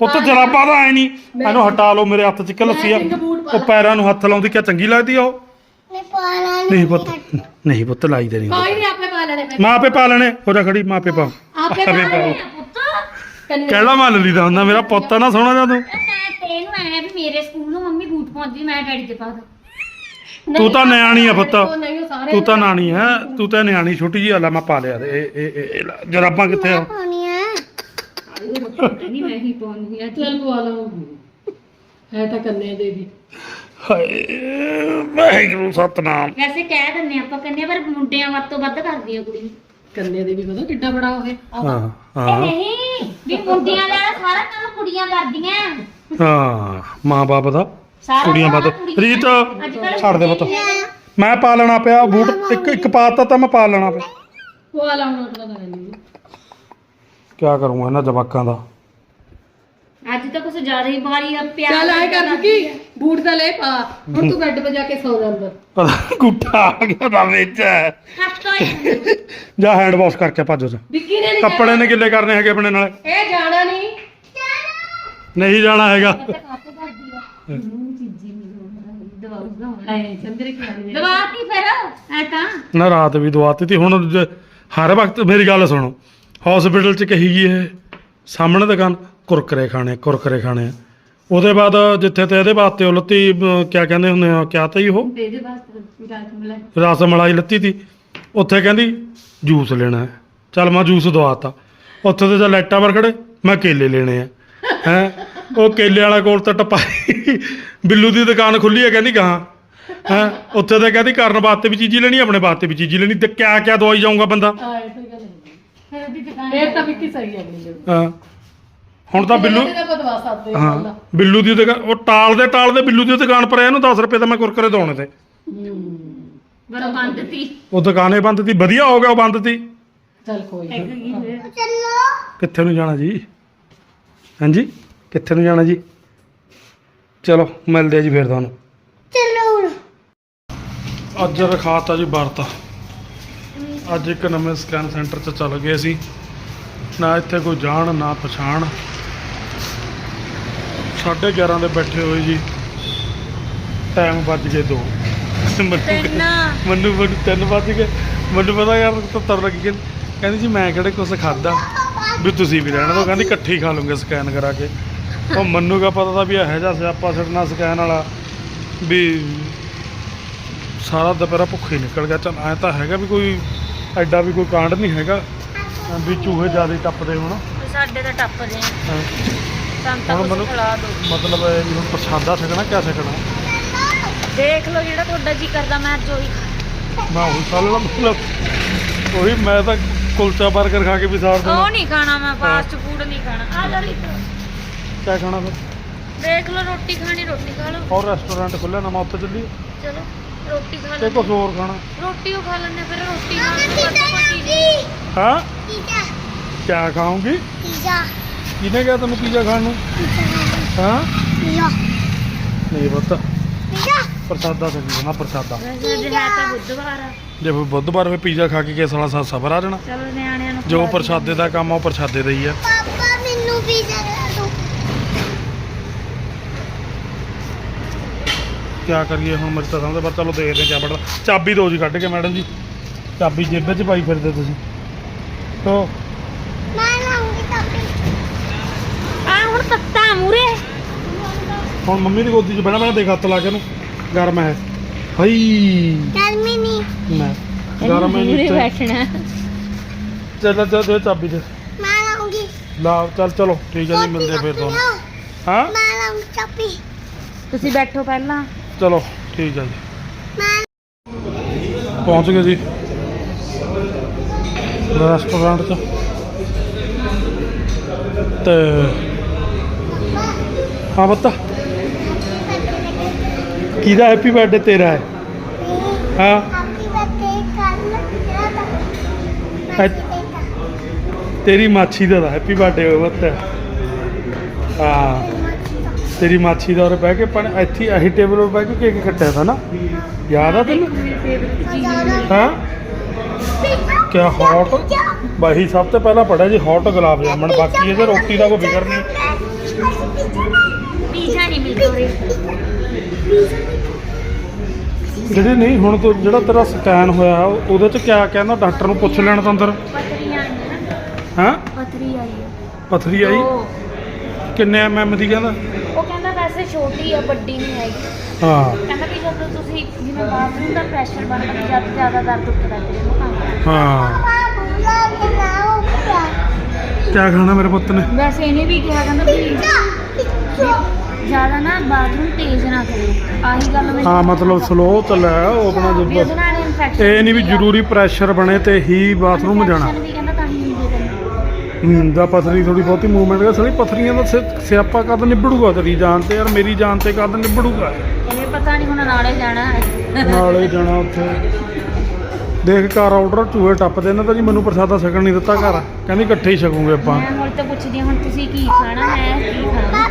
ਪੁੱਤ ਜਰਾਬਾ ਦਾ ਐ ਨਹੀਂ। ਇਹਨੂੰ ਹਟਾ ਲਓ ਮੇਰੇ ਹੱਥ 'ਚ ਕਿ ਲੱਸੀ ਆ। ਬੂਟ ਉਹ ਪੈਰਾਂ ਨੂੰ ਹੱਥ ਲਾਉਂਦੀ ਕਿਆ ਚੰਗੀ ਲੱਗਦੀ ਆ ਉਹ? ਨਹੀਂ ਪੁੱਤ ਨਹੀਂ ਪੁੱਤ ਲਾਈ ਦੇ ਨਹੀਂ। ਕੋਈ ਨਹੀਂ ਆਪੇ ਪਾ ਲੈਣੇ ਫਿਰ ਮਾਂ ਆਪੇ ਪਾ ਲੈਣੇ ਹੋ ਜਾ ਖੜੀ ਮਾਂ ਆਪੇ ਪਾ ਆਪੇ ਆਪੇ ਪਾ ਪਾਓ। ਲੈਣੇ ਪੁੱਤ ਕੰਨੇ ਕਿਹੜਾ ਮੰਨ ਲਈਦਾ ਹੁੰਦਾ ਮੇਰਾ ਪੁੱਤ ਆ ਨਾ ਸੋਹਣਾ ਜਾ ਤੂੰ। ਮੈਂ ਤੇ ਇਹਨੂੰ ਐ ਵੀ ਮੇਰੇ ਸਕੂਲ ਨੂੰ ਮੰਮੀ ਬੂਟ ਪਾਉਂਦੀ ਮੈਂ ਡੈਡੀ ਦੇ ਪਾ ਦੋ। ਤੂੰ ਤਾਂ ਨਿਆਣੀ ਆ ਪੁੱਤ। ਉਹ ਨਹੀਂ ਉਹ ਸਾਰੇ ਤੂੰ ਤਾਂ ਨਾਣੀ ਹੈ ਤੂੰ ਤਾਂ ਨਿਆਣੀ ਛੋਟੀ ਜੀ ਹਲਾ ਮੈਂ ਪਾ ਲਿਆ ਤੇ ਇਹ ਇਹ ਇਹ- ਇਹ ਲੈ, ਜਰਾਬਾਂ ਕਿੱਥੇ ਆ? ਪਾਉਣੀ ਹੈ ਨਹੀਂ ਮੈਂ ਹੀ ਪਾਉਂਦੀ ਆ ਚੱਲ ਪਵਾ ਲਵਾਂਗੀ ਹੈ ਤਾਂ ਕੰਨੇ ਦੇ ਵੀ। ਹਾਏ ਵਾਹਿਗੁਰੂ ਸਤਨਾਮ। ਵੈਸੇ ਕਹਿ ਦਿੰਨੇ ਆਪਾਂ ਕੰਨੇ ਪਰ ਮੁੰਡਿਆਂ ਵੱਧ ਤੋਂ ਵੱਧ ਕਰਦੀ ਆ ਕੁੜੀ। ਕੰਨੇ ਦੇ ਵੀ ਪਤਾ ਕਿੱਡਾ ਬੜਾ ਹੋਵੇ ਹਾਂ। ਇਹ ਹਾਂ ਨਹੀਂ ਵੀ ਮੁੰਡਿਆਂ ਦਾ ਸਾਰਾ ਕੰਮ ਕੁੜੀਆਂ ਕਰਦੀਆਂ। ਹਾਂ ਮਾਂ ਬਾਪ ਦਾ ਸਾਰਾ ਕੁੜੀਆਂ ਵੱਧ ਰੀਤ ਅੱਜ ਕੱਲ੍ਹ ਛੱਡ ਦੇ ਪੁੱਤ। ਮੈਂ ਪਾ ਲੈਣਾ ਪਿਆ ਬੂਟ ਇੱਕ ਇੱਕ ਪਾਤਾ ਤਾਂ ਮੈਂ ਪਾ ਲੈਣਾ ਪਿਆ। ਪਵਾ ਲਾਉਣਾ ਤਾਂ ਨਹੀਂ। ਕੀ ਕਰੂੰਗਾ ਇਹਨਾਂ ਜਵਾਕਾਂ ਦਾ? ਅੱਜ ਤਾਂ ਕੁਝ ਜ਼ਿਆਦਾ ਹੀ ਬਾਰੀ ਆ ਪਿਆ ਚੱਲ ਆਏ ਕਰ ਕੀ ਬੂਟ ਤਾਂ ਲੈ ਪਾ। ਹੁਣ ਤੂੰ ਬੈੱਡ 'ਤੇ ਜਾ ਕੇ ਸੌ ਜਾ ਅੰਦਰ। ਪਤਾ ਗੁੱਠਾ ਆ ਗਿਆ ਦਾ ਵਿੱਚ। ਹੱਥੋਂ ਹੀ ਜਾ ਹੈਂਡ ਵਾਸ਼ ਕਰਕੇ ਭੱਜੋ ਜਾ। ਵਿੱਕੀ ਨੇ ਨਹੀਂ ਕੱਪੜੇ ਨੇ ਗਿੱਲੇ ਕਰਨੇ ਹੈਗੇ ਆਪਣੇ ਨਾਲ। ਇਹ ਜਾਣਾ ਨਹੀਂ ਨਹੀਂ ਜਾਣਾ ਹੈਗਾ। ਐ ਚੰਦਰੇ ਕੀ ਆਣੀ ਦਵਾਤੀ ਫਿਰ। ਐ ਤਾਂ। ਨਾ ਰਾਤ ਵੀ ਦਵਾਤੀ ਤੀ ਹੁਣ ਜ- ਹਰ ਵਕਤ ਮੇਰੀ ਗੱਲ ਸੁਣੋ। ਹਸਪੀਟਲ ਚ ਕਹੀ ਗਈ ਇਹ। ਸਾਹਮਣੇ ਦੁਕਾਨ। ਕੁਰਕਰੇ ਖਾਣੇ ਕੁਰਕਰੇ ਖਾਣੇ। ਆ। ਉਹਦੇ ਬਾਅਦ ਜਿੱਥੇ ਤੇ ਇਹਦੇ ਵਾਸਤੇ ਉਹ ਲੱਤੀ ਅਮ, ਕਿਆ ਕਹਿੰਦੇ ਹੁੰਦੇ ਆ ਕਿਆ ਤਾ ਜੀ ਉਹ ਇਹਦੇ ਵਾਸਤੇ ਗੱਲ ਮਿਲਾ ਰਸ ਮਲਾਈ ਲੱਤੀ ਤੀ। ਉੱਥੇ ਕਹਿੰਦੀ ਜੂਸ ਲੈਣਾ ਹੈ। ਚੱਲ ਮੈਂ ਜੂਸ ਦਵਾਤਾ। ਉੱਥੇ ਤੇ ਜਦ ਲਾਈਟਾਂ ਖੜੇ ਮੈਂ ਕੇਲੇ ਲੈਣੇ ਆ। ਹੈ? ਉਹ ਕੇਲੇ ਵਾਲਾ ਕੋਲ ਤਾਂ ਟਪਾਈ। ਬਿੱਲੂ ਦੀ ਦੁਕਾਨ ਖੁੱਲੀ ਹੈ ਕਹਿੰਦੀ ਗਾਂ। ਹੈ? ਉੱਥੇ ਤੇ ਕਹਿੰਦੀ ਕਰਨ ਵਾਸਤੇ ਵੀ ਚੀਜ਼ੀ ਲੈਣੀ ਆਪਣੇ ਵਾਸਤੇ ਵੀ ਚੀਜ਼ੀ ਲੈਣੀ। ਤੇ ਕਿਆ ਕਿਆ ਦਵਾਈ ਜਾਊਗਾ ਬੰਦਾ? ਹਾਂ ਇਹ ਤਾਂ ਗੱਲ ਹੈ ਫਿਰ ਉਹਦੀ ਦੁਕਾਨ ਫੇਰ ਤਾਂ ਵਿੱਕੀ ਸਹੀ ਹੈ ਹਾਂ। ਹੁਣ ਤਾਂ ਬਿੱਲੂ ਇਹਦੇ ਤਾਂ ਬਦਵਾ ਸਕਦੇ ਹਾਂ ਹਾਂ ਬਿੱਲੂ ਦੀ ਦੁਕਾਨ ਉਹ ਟਾਲਦੇ ਟਾਲਦੇ ਬਿੱਲੂ ਦੀ ਦੁਕਾਨ ਪਰ ਆਇਆ ਨੂੰ 10 ਰੁਪਏ ਤਾਂ ਮੈਂ ਕੁਰਕਰੇ ਦਵਾਉਣੇ ਤੇ ਬਰ ਬੰਦ ਤੀ। ਉਹ ਦੁਕਾਨੇ ਬੰਦ ਤੀ ਵਧੀਆ ਹੋ ਗਿਆ ਉਹ ਬੰਦ ਤੀ। ਚੱਲ ਕੋਈ ਨੀ। ਕਿੱਥੇ ਨੂੰ ਜਾਣਾ ਜੀ? ਹਾਂਜੀ? ਕਿੱਥੇ ਨੂੰ ਜਾਣਾ ਜੀ? ਚਲੋ ਮਿਲਦੇ ਆ ਜੀ ਫਿਰ ਤੁਹਾਨੂੰ। ਚੱਲੋ ਹੁਣ। ਅੱਜ ਰਖਾਤਾ ਜੀ ਵਰਤ। ਅੱਜ ਇੱਕ ਨਵੇਂ ਸਕੈਨ ਸੈਂਟਰ 'ਚ ਚੱਲ ਗਏ ਅਸੀਂ ਨਾ ਇੱਥੇ ਕੋਈ ਜਾਣ ਨਾ ਪਛਾਣ। 11:30 ਦੇ ਬੈਠੇ ਹੋਏ ਜੀ। ਟਾਈਮ ਵੱਜ ਗਏ 2 ਤਿੰਨ। ਮੈਨੂੰ ਮੈਨੂੰ ਤਿੰਨ ਵੱਜ ਗਏ। ਮੈਨੂੰ ਪਤਾ ਯਾਰ ਤਰ ਲੱਗੀ ਕਹਿੰਦੀ ਜੀ ਮੈਂ ਕਿਹੜੇ ਕੁਛ ਖਾਦਾ ਵੀ ਤੁਸੀਂ ਵੀ ਰਹਿਣ ਦਿਓ। ਕਹਿੰਦੀ ਇਕੱਠੀ ਖਾ ਲੂੰਗੇ ਸਕੈਨ ਕਰਾ ਕੇ। ਉਹ ਮੰਨੂ ਕਾ ਪਤਾ ਤਾਂ ਵੀ ਇਹੋ ਜਿਹਾ ਸਿਆਪਾ ਛੱਡਣਾ ਸਕੈਨ ਵਾਲਾ। ਵੀ ਸਾਰਾ ਦੁਪਹਿਰਾ ਭੁੱਖੇ ਨਿਕਲ ਗਿਆ। ਚੱਲ ਐ ਤਾਂ ਹੈਗਾ ਵੀ ਕੋਈ ਐਡਾ ਵੀ ਕੋਈ ਕਾਂਡ ਨਹੀਂ ਹੈਗਾ। ਵੀ ਚੂਹੇ ਜ਼ਿਆਦਾ ਟੱਪਦੇ ਹੋਣ। ਸਾਡੇ ਤਾਂ ਟੱਪਦੇ ਆ। ਤਾਂ ਹੁਣ ਮੈਨੂੰ- ਖਿਲਾ ਦੋ। ਮਤਲਬ ਇਹ ਵੀ ਹੁਣ ਪ੍ਰਸ਼ਾਦਾ ਛਕਣਾ ਕਿਆ ਛਕਣਾ ਦੇਖ ਲਓ ਜਿਹੜਾ ਤੁਹਾਡਾ ਜੀ ਕਰਦਾ ਮੈਂ ਅੱਜ ਉਹੀ ਮੈਂ ਉਹੀ ਖਾ ਲੈਣਾ ਮਤਲਬ ਉਹੀ ਮੈਂ ਤਾਂ ਕੁਲਚਾ 버ਗਰ ਖਾ ਕੇ ਵੀ ਸਾਰ ਦੇਣਾ। ਉਹ ਨਹੀਂ ਖਾਣਾ ਮੈਂ ਫਾਸਟ ਫੂਡ ਨਹੀਂ ਖਾਣਾ। ਆ ਜਾ ਰੀਤ ਕਿਆ ਖਾਣਾ ਫਿਰ? ਦੇਖ ਲਓ ਰੋਟੀ ਖਾਣੀ ਰੋਟੀ ਖਾ ਲਓ। ਹੋਰ ਰੈਸਟੋਰੈਂਟ ਖੁੱਲਿਆ ਨਵਾਂ ਉੱਥੇ ਚੱਲੀ ਚਲੋ ਰੋਟੀ ਖਾ ਤੇ ਲਓ ਕੁਝ ਹੋਰ ਖਾਣਾ? ਰੋਟੀ ਉਹ ਖਾ ਲੈਣੇ ਫਿਰ ਰੋਟੀ ਨਾਲ ਤਾਂ ਕੋਈ ਚੀਜ਼ ਨਹੀਂ ਹਾਂ? ਕਿਆ ਖਾਉਂਗੀ ਪੀਜ਼ਾ। ਕਿਹਨੇ ਕਿਹਾ ਤੈਨੂੰ ਪੀਜ਼ਾ ਖਾਣ ਨੂੰ? ਹਾਂ? ਪੀਜ਼ਾ। ਨਹੀਂ ਪਤਾ। ਪੀਜ਼ਾ। ਪ੍ਰਸਾਦਾ ਸਕੀ ਨਾ ਪ੍ਰਸਾਦਾ। ਵੈਸੇ ਅੱਜ ਹੈ ਤਾਂ ਬੁੱਧਵਾਰ ਆ। ਜੇ ਫਿਰ ਬੁੱਧਵਾਰ ਵੇ ਪੀਜ਼ਾ ਖਾ ਕੇ ਕਿਸੇ ਵਾਲਾ ਸਾ ਸਬਰ ਆ ਜਾਣਾ ਚਲੋ ਨਿਆਣਿਆਂ ਨੂੰ ਜੋ ਪ੍ਰਸਾਦੇ ਦਾ ਕੰਮ ਆ ਉਹ ਪ੍ਰਸਾਦੇ ਦਾ ਹੀ ਆ। ਪਾਪਾ ਮੈਨੂੰ ਦੋ ਕਰੀਏ ਹੁਣ ਮੇਰੇ ਤਾਂ ਸਮਝ ਪਰ ਚਲੋ ਦੇਖਦੇ ਕਿਆ ਬਣਦਾ। ਚਾਬੀ ਦਿਓ ਜੀ ਕੱਢ ਕੇ ਮੈਡਮ ਜੀ। ਚਾਬੀ ਜੇਬੇ 'ਚ ਪਾਈ ਫਿਰਦੇ ਤੁਸੀਂ। ਤੋ ਮੈਂ ਲਾਉਂਗੀ ਤਾਪੀ ਆ ਹੁਣ ਤੱਤਾ ਮੂਰੇ। ਹੁਣ ਮੰਮੀ ਦੀ ਗੋਦੀ 'ਚ ਬਹਿਣਾ ਮੈਂ ਦੇਖ ਹੱਥ ਲਾ ਕੇ ਇਹਨੂੰ ਗਰਮ ਹੈ। ਹਈ। ਗਰਮੀ ਨਹੀਂ ਮੈਂ। ਗਰਮ ਹੈ ਮੂਰੇ ਨਹੀਂ ਬੈਠਣਾ। ਚੱਲ ਚੱਲ ਦੇ ਚਾਬੀ ਦੇ। ਮੈਂ ਲਾਉਂਗੀ। ਲਾ ਚੱਲ ਚਲੋ। ਠੀਕ ਹੈ ਜੀ ਮਿਲਦੇ ਫਿਰ ਤੁਹਾਨੂੰ। ਹਾਂ? ਮੈਂ ਲਾਉਂਗੀ ਤਾਪੀ ਤੁਸੀਂ ਬੈਠੋ ਪਹਿਲਾਂ। ਚਲੋ ਠੀਕ ਹੈ ਜੀ। ਮੈਂ ਪਹੁੰਚ ਗਏ ਜੀ। ਰੈਸਟੋਰੈਂਟ 'ਚ। ਤੇ ਹਾਂ ਬੱਤਾ ਕਿਹਦਾ ਹੈਪੀ ਬਰਥਡੇ ਤੇਰਾ ਹੈ? ਹਾਂ। ਤੇਰੀ ਮਾਛੀ ਦਾ ਹੈਪੀ ਬਰਥਡੇ ਹੋਇਆ ਬੱਤਾ ਹਾਂ। ਤੇਰੀ ਮਾਛੀ ਦਾ ਉਰੇ ਬਹਿ ਕੇ ਪਣ ਇੱਥੇ ਆਹੀ ਟੇਬਲ 'ਤੇ ਬਹਿ ਕੇ ਕੇਕ ਕੱਟਿਆ ਤਾ ਨਾ। ਯਾਦ ਆ ਤੈਨੂੰ? ਮੇਰੀ ਹਾਂ। ਕਿਆ ਹੌਟ ਬਾਈ ਸਭ ਤੋਂ ਪਹਿਲਾਂ ਪੜਿਆ ਜੀ ਹੌਟ ਗੁਲਾਬ ਜਾਮਣ, ਬਾਕੀ ਇਹਦੇ ਰੋਟੀ ਦਾ ਕੋਈ ਫਿਕਰ ਨਹੀਂ। ਪੀਜ਼ਾ ਨਹੀਂ ਮਿਲਦਾ ਉਰੇ। ਜਿਹੜੇ ਨਹੀਂ ਹੁਣ ਤੋਂ ਜਿਹੜਾ ਤੇਰਾ ਸਕੈਨ ਹੋਇਆ ਉਹਦੇ ਚ ਕਿਆ ਕਹਿੰਦਾ ਡਾਕਟਰ ਨੂੰ ਪੁੱਛ ਲੈਣ ਤਾਂ ਅੰਦਰ? ਪਥਰੀ ਆਈ ਹੈ ਨਾ। ਹਾਂ? ਪਥਰੀ ਆਈ ਹੈ। ਪਥਰੀ ਆਈ? ਉਹ ਕਿੰਨੇ ਐਮਐਮ ਦੀ ਕਹਿੰਦਾ? ਉਹ ਕਹਿੰਦਾ ਵੈਸੇ ਛੋਟੀ ਆ ਵੱਡੀ ਨਹੀਂ ਆਏਗੀ ਹਾਂ। ਕਹਿੰਦਾ ਵੀ ਜਦੋਂ ਤੁਸੀਂ ਜਿਵੇਂ ਬਾਥਰੂਮ ਦਾ ਪ੍ਰੈਸ਼ਰ ਬਣਦਾ ਵੀ ਜਦ ਜ਼ਿਆਦਾ ਦਰਦ ਉੱਠਦਾ ਤੇ ਇਹਨੂੰ ਕੰਮ ਕਰੋ। ਹਾਂ। ਕਿਆ ਖਾਣਾ ਮੇਰੇ ਪੁੱਤ ਨੇ? ਵੈਸੇ ਇਹਨੇ ਵੀ ਕਿਹਾ ਕਹਿੰਦਾ ਵੀ ਜ਼ਿਆਦਾ ਨਾ ਬਾਥਰੂਮ ਤੇਜ਼ ਨਾ ਕਰਿਓ ਆਹੀ ਗੱਲ ਮੈਂ ਹਾਂ ਮਤਲਬ ਸਲੋ ਚੱਲਿਆ ਉਹ ਆਪਣਾ ਵੀ ਉਹਦੇ ਨਾਲ ਇਹ ਨਹੀਂ ਵੀ ਜ਼ਰੂਰੀ ਪ੍ਰੈਸ਼ਰ ਬਣੇ ਤੇ ਹੀ ਬਾਥਰੂਮ ਜਾਣਾ। ਵੀ ਕਹਿੰਦਾ ਤਾਂ ਹੀ ਹੁੰਦੇ ਤੈਨੂੰ ਹੂੰ ਦਾ ਪਥਰੀ ਥੋੜੀ ਬਹੁਤੀ ਮੂਵਮੈਂਟ ਕਰ ਸਾਰੀ ਪਥਰੀਆਂ ਦਾ ਸਿ- ਸਿਆਪਾ ਕਦ ਨਿਬੜੂਗਾ ਤੇਰੀ ਜਾਨ ਤੇ ਯਾਰ ਮੇਰੀ ਜਾਨ ਤੇ ਕਦ ਨਿਬੜੂਗਾ? ਇਹ ਪਤਾ ਨਹੀਂ ਹੁਣ ਨਾਲੇ ਜਾਣਾ ਹੈ। ਨਾਲੇ ਜਾਣਾ ਉੱਥੇ। ਦੇਖ ਘਰ ਆਰਡਰ ਚੂਹੇ ਟੱਪਦੇ ਇਹਨਾਂ ਤਾਂ ਜੀ ਮੈਨੂੰ ਪ੍ਰਸਾਦਾ ਛਕਣ ਨਹੀਂ ਦਿੱਤਾ ਘਰ। ਕਹਿੰਦੀ ਇਕੱਠੇ ਹੀ ਛਕੂਗੇ ਆਪਾਂ। ਮੈਂ ਹੁਣ ਤਾਂ ਪੁੱਛਦੀ ਹਾਂ, ਹੁਣ ਤੁਸੀਂ ਕੀ ਖਾਣਾ ਹੈ ਕੀ ਖਾਣਾ?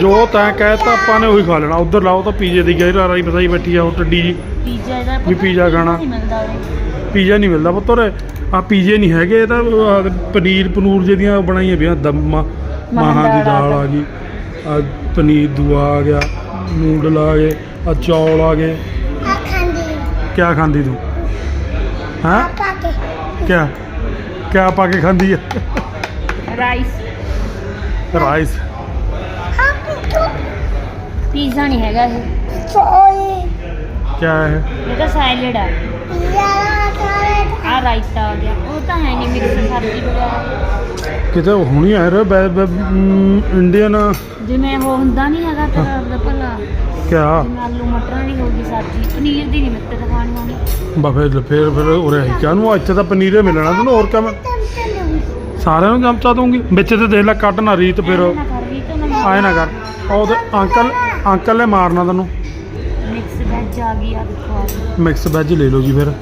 ਜੋ ਤੈਂ ਕਹਿਤਾ ਆਪਾਂ ਨੇ ਉਹੀ ਖਾ ਲੈਣਾ। ਉਧਰ ਲਾਓ ਤਾਂ ਪੀਜੇ ਦੀ ਗਹਿਰਾ ਰਾਈ ਬਸਾਈ ਬੈਠੀ ਆ ਉਹ ਟੱਡੀ ਜੀ। ਪੀਜ਼ਾ ਦਾ ਵੀ ਪੀਜ਼ਾ ਖਾਣਾ। ਨਹੀਂ ਮਿਲਦਾ ਉਰੇ ਪੀਜ਼ਾ ਨਹੀਂ ਮਿਲਦਾ ਪੁੱਤਰ। ਆ ਪੀਜੇ ਨਹੀਂ ਹੈਗੇ ਇਹ ਤਾਂ ਆਹ ਪਨੀਰ ਪਨੂਰ ਜਿਹੜੀਆਂ ਬਣਾਈਆਂ ਪਿਆ ਦਮਾ ਮਾਹਾਂ ਦੀ ਦਾਲ ਆ ਗਈ। ਆ ਪਨੀਰ ਦੂਆ ਆ ਗਿਆ ਨੂਡਲ ਆ ਗਏ ਆ ਚੌਲ ਆ ਗਏ। ਆ ਖਾਂਦੀ ਕਿਆ ਖਾਂਦੀ ਤੂੰ? ਹਾਂ? ਪਾ ਕੇ। ਕਿਆ? ਕਿਆ ਪਾ ਕੇ ਖਾਂਦੀ ਆ? ਰਾਈਸ ਰਾਈਸ ਪੀਜ਼ਾ ਨਹੀਂ ਹੈਗਾ ਇਹ। ਸੋਏ ਕਿਆ ਹੈ? ਇਹ ਤਾਂ ਸੈਲਡ ਆ। ਯਾਰਾ ਸਾਰੇ ਆ ਰਾਇਤਾ ਆ ਗਿਆ। ਉਹ ਤਾਂ ਹੈ ਨਹੀਂ ਮਿਕਸ ਸਬਜ਼ੀ ਵਗੈਰਾ। ਕਿਤੇ ਹੁਣੀ ਆ ਰਿਹਾ ਇੰਡੀਅਨ ਜਿਵੇਂ ਉਹ ਹੁੰਦਾ ਨਹੀਂ ਹੈਗਾ ਤੇਰਾ ਉਹਦਾ ਭਲਾ। ਕਿਆ? ਜਿਵੇਂ ਆਲੂ ਮਟਰਾਂ ਦੀ ਹੋ ਗਈ ਸਬਜ਼ੀ। ਪਨੀਰ ਦੀ ਨਹੀਂ ਮਿੱਤੇ ਤਾਂ ਖਾਣੀ ਹੋਣੀ। ਬਾ ਫਿਰ ਫਿਰ ਫਿਰ ਉਰੇ ਆਈ। ਕਾਹਨੂੰ ਇੱਥੇ ਤਾਂ ਪਨੀਰੇ ਮਿਲਣਾ ਤੈਨੂੰ ਹੋਰ ਕਿਆ ਮੈਂ ਚਲੂ ਸਾਰਿਆਂ ਨੂੰ ਚਮਚਾ ਦੂੰਗੀ ਵਿੱਚ ਤੇ ਦੇਖ ਲੈ ਕੱਢ ਨਾ ਰੀਤ ਫਿਰ। ਐਵੇਂ ਨਾ ਕਰ ਵੀ ਤਾਂ ਨਾ ਆਏ ਨਾ ਕਰ। ਉਹਦੇ ਅੰਕਲ ਅੰਕਲ ਨੇ ਮਾਰਨਾ ਤੈਨੂੰ? ਮਿਕਸ ਵੈਜ ਆ ਗਈ ਆ ਦੇਖੋ ਆ ਗਈ। ਮਿਕਸ ਵੈਜ ਲੈ ਲਓ ਜੀ ਫਿਰ।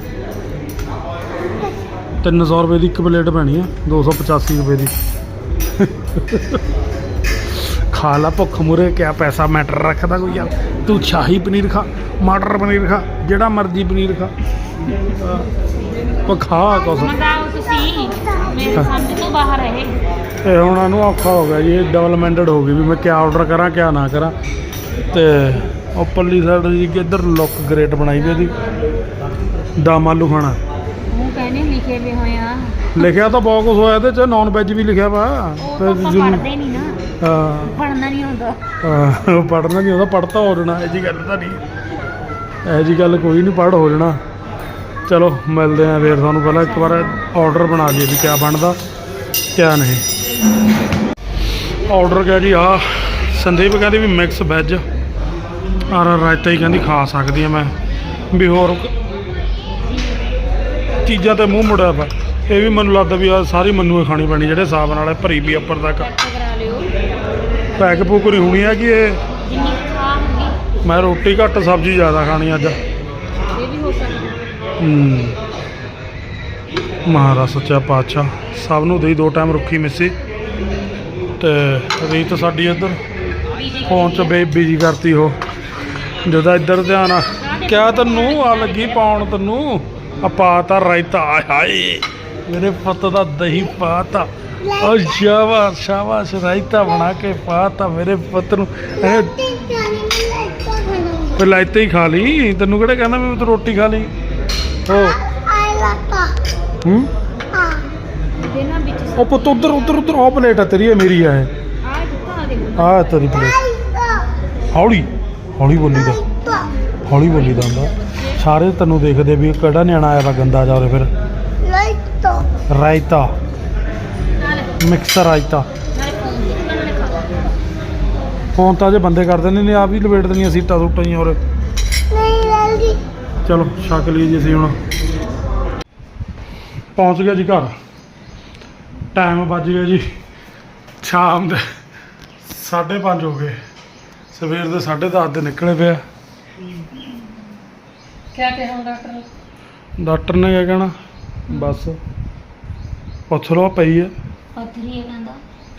300 ਰੁਪਏ ਦੀ ਇੱਕ ਪਲੇਟ ਪੈਣੀ ਆ 285 ਰੁਪਏ ਦੀ। ਖਾ ਲਾ ਭੁੱਖ ਮੁਰੇ ਕਿਆ ਪੈਸਾ ਮੈਟਰ ਰੱਖਦਾ ਕੋਈ ਯਾਰ। ਤੂੰ ਸ਼ਾਹੀ ਪਨੀਰ ਖਾ ਮਟਰ ਪਨੀਰ ਖਾ ਜਿਹੜਾ ਮਰਜ਼ੀ ਪਨੀਰ ਖਾ। ਉਹ ਖਾ ਕੁਛ। ਮੰਗਾਓ ਤੁਸੀਂ। ਮੇਰੇ ਸਮਝ ਤੋਂ ਬਾਹਰ ਹੈ ਇਹ। ਹੁਣ ਇਹਨੂੰ ਔਖਾ ਹੋ ਗਿਆ ਜੀ ਇਹ ਡਿਵੈਲਪਮੈਂਟਡ ਹੋ ਗਈ ਵੀ ਮੈਂ ਕਿਆ ਆਰਡਰ ਕਰਾਂ ਕਿਆ ਨਾ ਕਰਾਂ। ਤੇ ਉੱਪਰਲੀ ਸਾਈਡ ਜੀ ਕਿ ਇੱਧਰ ਲੁੱਕ ਗ੍ਰੇਟ ਬਣਾਈ ਵੀ ਉਹਦੀ ਦਮ ਆਲੂ ਖਾਣਾ। ਉਹ ਕਹਿੰਦੇ ਲਿਖੇ ਵੀ ਹੋਏ ਆ। ਲਿਖਿਆ ਤਾਂ ਬਹੁਤ ਕੁਝ ਹੋਇਆ ਇਹਦੇ ਚ ਨਾਨ ਵੈਜ ਵੀ ਲਿਖਿਆ ਵਾ। ਉਹ ਤੇ ਤਾਂ ਆਪਾਂ ਜ਼ਰੂਰ- ਪੜ੍ਹਦੇ ਨਹੀਂ ਨਾ। ਹਾਂ। ਪੜ੍ਹਨਾ ਨਹੀਂ ਹੁੰਦਾ। ਹਾਂ, ਉਹ ਪੜਨਾ ਨਹੀਂ ਉਹਦਾ ਪੜਤਾ ਹੋ ਜਾਣਾ ਇਹ ਜੀ ਗੱਲ ਤਾਂ ਨਹੀਂ। ਇਹ ਜੀ ਗੱਲ ਕੋਈ ਨਹੀਂ ਪੜ ਹੋ ਜਾਣਾ। ਚਲੋ ਮਿਲਦੇ ਆਂ ਫੇਰ ਤੁਹਾਨੂੰ ਪਹਿਲਾਂ ਇੱਕ ਵਾਰ ਆਰਡਰ ਬਣਾ ਲਈਏ ਵੀ ਕਿਆ ਬਣਦਾ ਕਿਆ ਨਹੀਂ। ਆਰਡਰ ਗਿਆ ਜੀ ਆ ਸੰਦੀਪ ਕਹਿੰਦੀ ਵੀ ਮਿਕਸ ਵੈਜ ਔਰ ਰਾਇਤਾ ਹੀ ਕਹਿੰਦੀ ਖਾ ਸਕਦੀ ਆ ਮੈਂ। ਵੀ ਹੋਰ ਚੀਜ਼ਾਂ ਤੇ ਮੂੰਹ ਮੁੜਿਆ ਵਾ ਇਹ ਵੀ ਮੈਨੂੰ ਲੱਗਦਾ ਵੀ ਆ ਸਾਰੀ ਮੈਨੂੰ ਹੀ ਖਾਣੀ ਪੈਣੀ ਜਿਹੜੇ ਹਿਸਾਬ ਨਾਲ ਇਹ ਭਰੀ ਵੀ ਉੱਪਰ ਤੱਕ। ਚੈੱਕ ਕਰਾ ਲਿਓ। ਪੈਕ ਪੂਕਰੀ ਹੋਣੀ ਹੈ ਕਿ ਇਹ ਜਿੰਨੀ ਮੈਂ ਰੋਟੀ ਘੱਟ ਸਬਜ਼ੀ ਜ਼ਿਆਦਾ ਖਾਣੀ ਅੱਜ। ਇਹ ਵੀ ਹੋ ਸਕਦਾ ਹੂੰ। ਮਹਾਰਾਜ ਸੱਚਾ ਪਾਤਸ਼ਾਹ। ਸਭ ਨੂੰ ਦੇਈ ਦੋ ਟਾਈਮ ਰੁੱਖੀ ਮਿੱਸੀ। ਤੇ ਰੀਤ ਸਾਡੀ ਇੱਧਰ। ਫੋਨ 'ਚ ਬੇ ਬਿਜ਼ੀ ਕਰਤੀ ਉਹ। ਜਦੋਂ ਇੱਧਰ ਧਿਆਨ ਆ ਕਿਆ ਤੈਨੂੰ ਆ ਲੱਗੀ ਪਾਉਣ ਤੈਨੂੰ? ਆ ਪਾਤਾ ਰਾਇਤਾ ਆਏ ਹਾਏ। ਮੇਰੇ ਪੁੱਤ ਦਾ ਦਹੀਂ ਪਾਤਾ। ਓ ਸ਼ਾਬਾਸ਼ ਸ਼ਾਬਾਸ਼ ਰਾਇਤਾ ਬਣਾ ਕੇ ਪਾਤਾ ਮੇਰੇ ਪੁੱਤ ਨੂੰ। ਫਿਰ ਲਾਇਤੇ ਹੀ ਖਾ ਲਈ? ਤੈਨੂੰ ਕਿਹੜਾ ਕਹਿੰਦਾ ਮੈਂ ਤੂੰ ਰੋਟੀ ਖਾ ਲਈ? ਹੋ? ਹੂੰ ਹਾਂ ਉਹ ਪੁੱਤ ਉਧਰ ਉਧਰ ਉਧਰ ਉਹ ਪਲੇਟ ਆ ਤੇਰੀ ਇਹ ਮੇਰੀ ਇਹ। ਆ ਦਿੱਤਾ ਤੇਰੀ ਪਲੇਟ ਹੌਲੀ ਹੌਲੀ ਬੋਲੀ ਦਾ ਹੌਲੀ ਬੋਲੀ ਦਾ ਹੁੰਦਾ। ਸਾਰੇ ਤੈਨੂੰ ਦੇਖਦੇ ਵੀ ਕਿਹੜਾ ਨਿਆਣਾ ਆਇਆ ਵਾ ਗੰਦਾ ਜਾ ਉਰੇ ਫਿਰ। ਲਾਈਟਾ ਰਾਇਤਾ। ਨਾਲ ਮਿਕਸਰ ਰਾਇਤਾ। ਨਾਲੇ ਫੋਨ ਤਾਂ ਜੇ ਬੰਦੇ ਕਰਦੇ ਦਿੰਦੇ ਨੇ ਆਪ ਹੀ ਲਪੇਟ ਦੇਣੀਆਂ ਸੀਟਾਂ ਸੁੱਟਾਂ ਹੀ ਔਰ ਨਹੀਂ ਲਾਲੀ ਚਲੋ, ਛਕ ਲਈ ਜੀ ਅਸੀਂ ਹੁਣ। ਪਹੁੰਚ ਗਿਆ ਜੀ ਘਰ। ਟਾਈਮ ਵੱਜ ਗਿਆ ਜੀ। ਸ਼ਾਮ ਦੇ। 5:30 ਹੋ ਗਏ। ਸਵੇਰ ਦੇ 10:30 ਦੇ ਨਿਕਲੇ ਪਿਆ ਕਿਆ ਕਿਹਾ ਡਾਕਟਰ ਨੇ? ਡਾਕਟਰ ਨੇ ਕਿਆ ਕਹਿਣਾ? ਬਸ। ਲਓ ਪਈ ਹੈ ਪੱਥਰੀ ਕਹਿੰਦਾ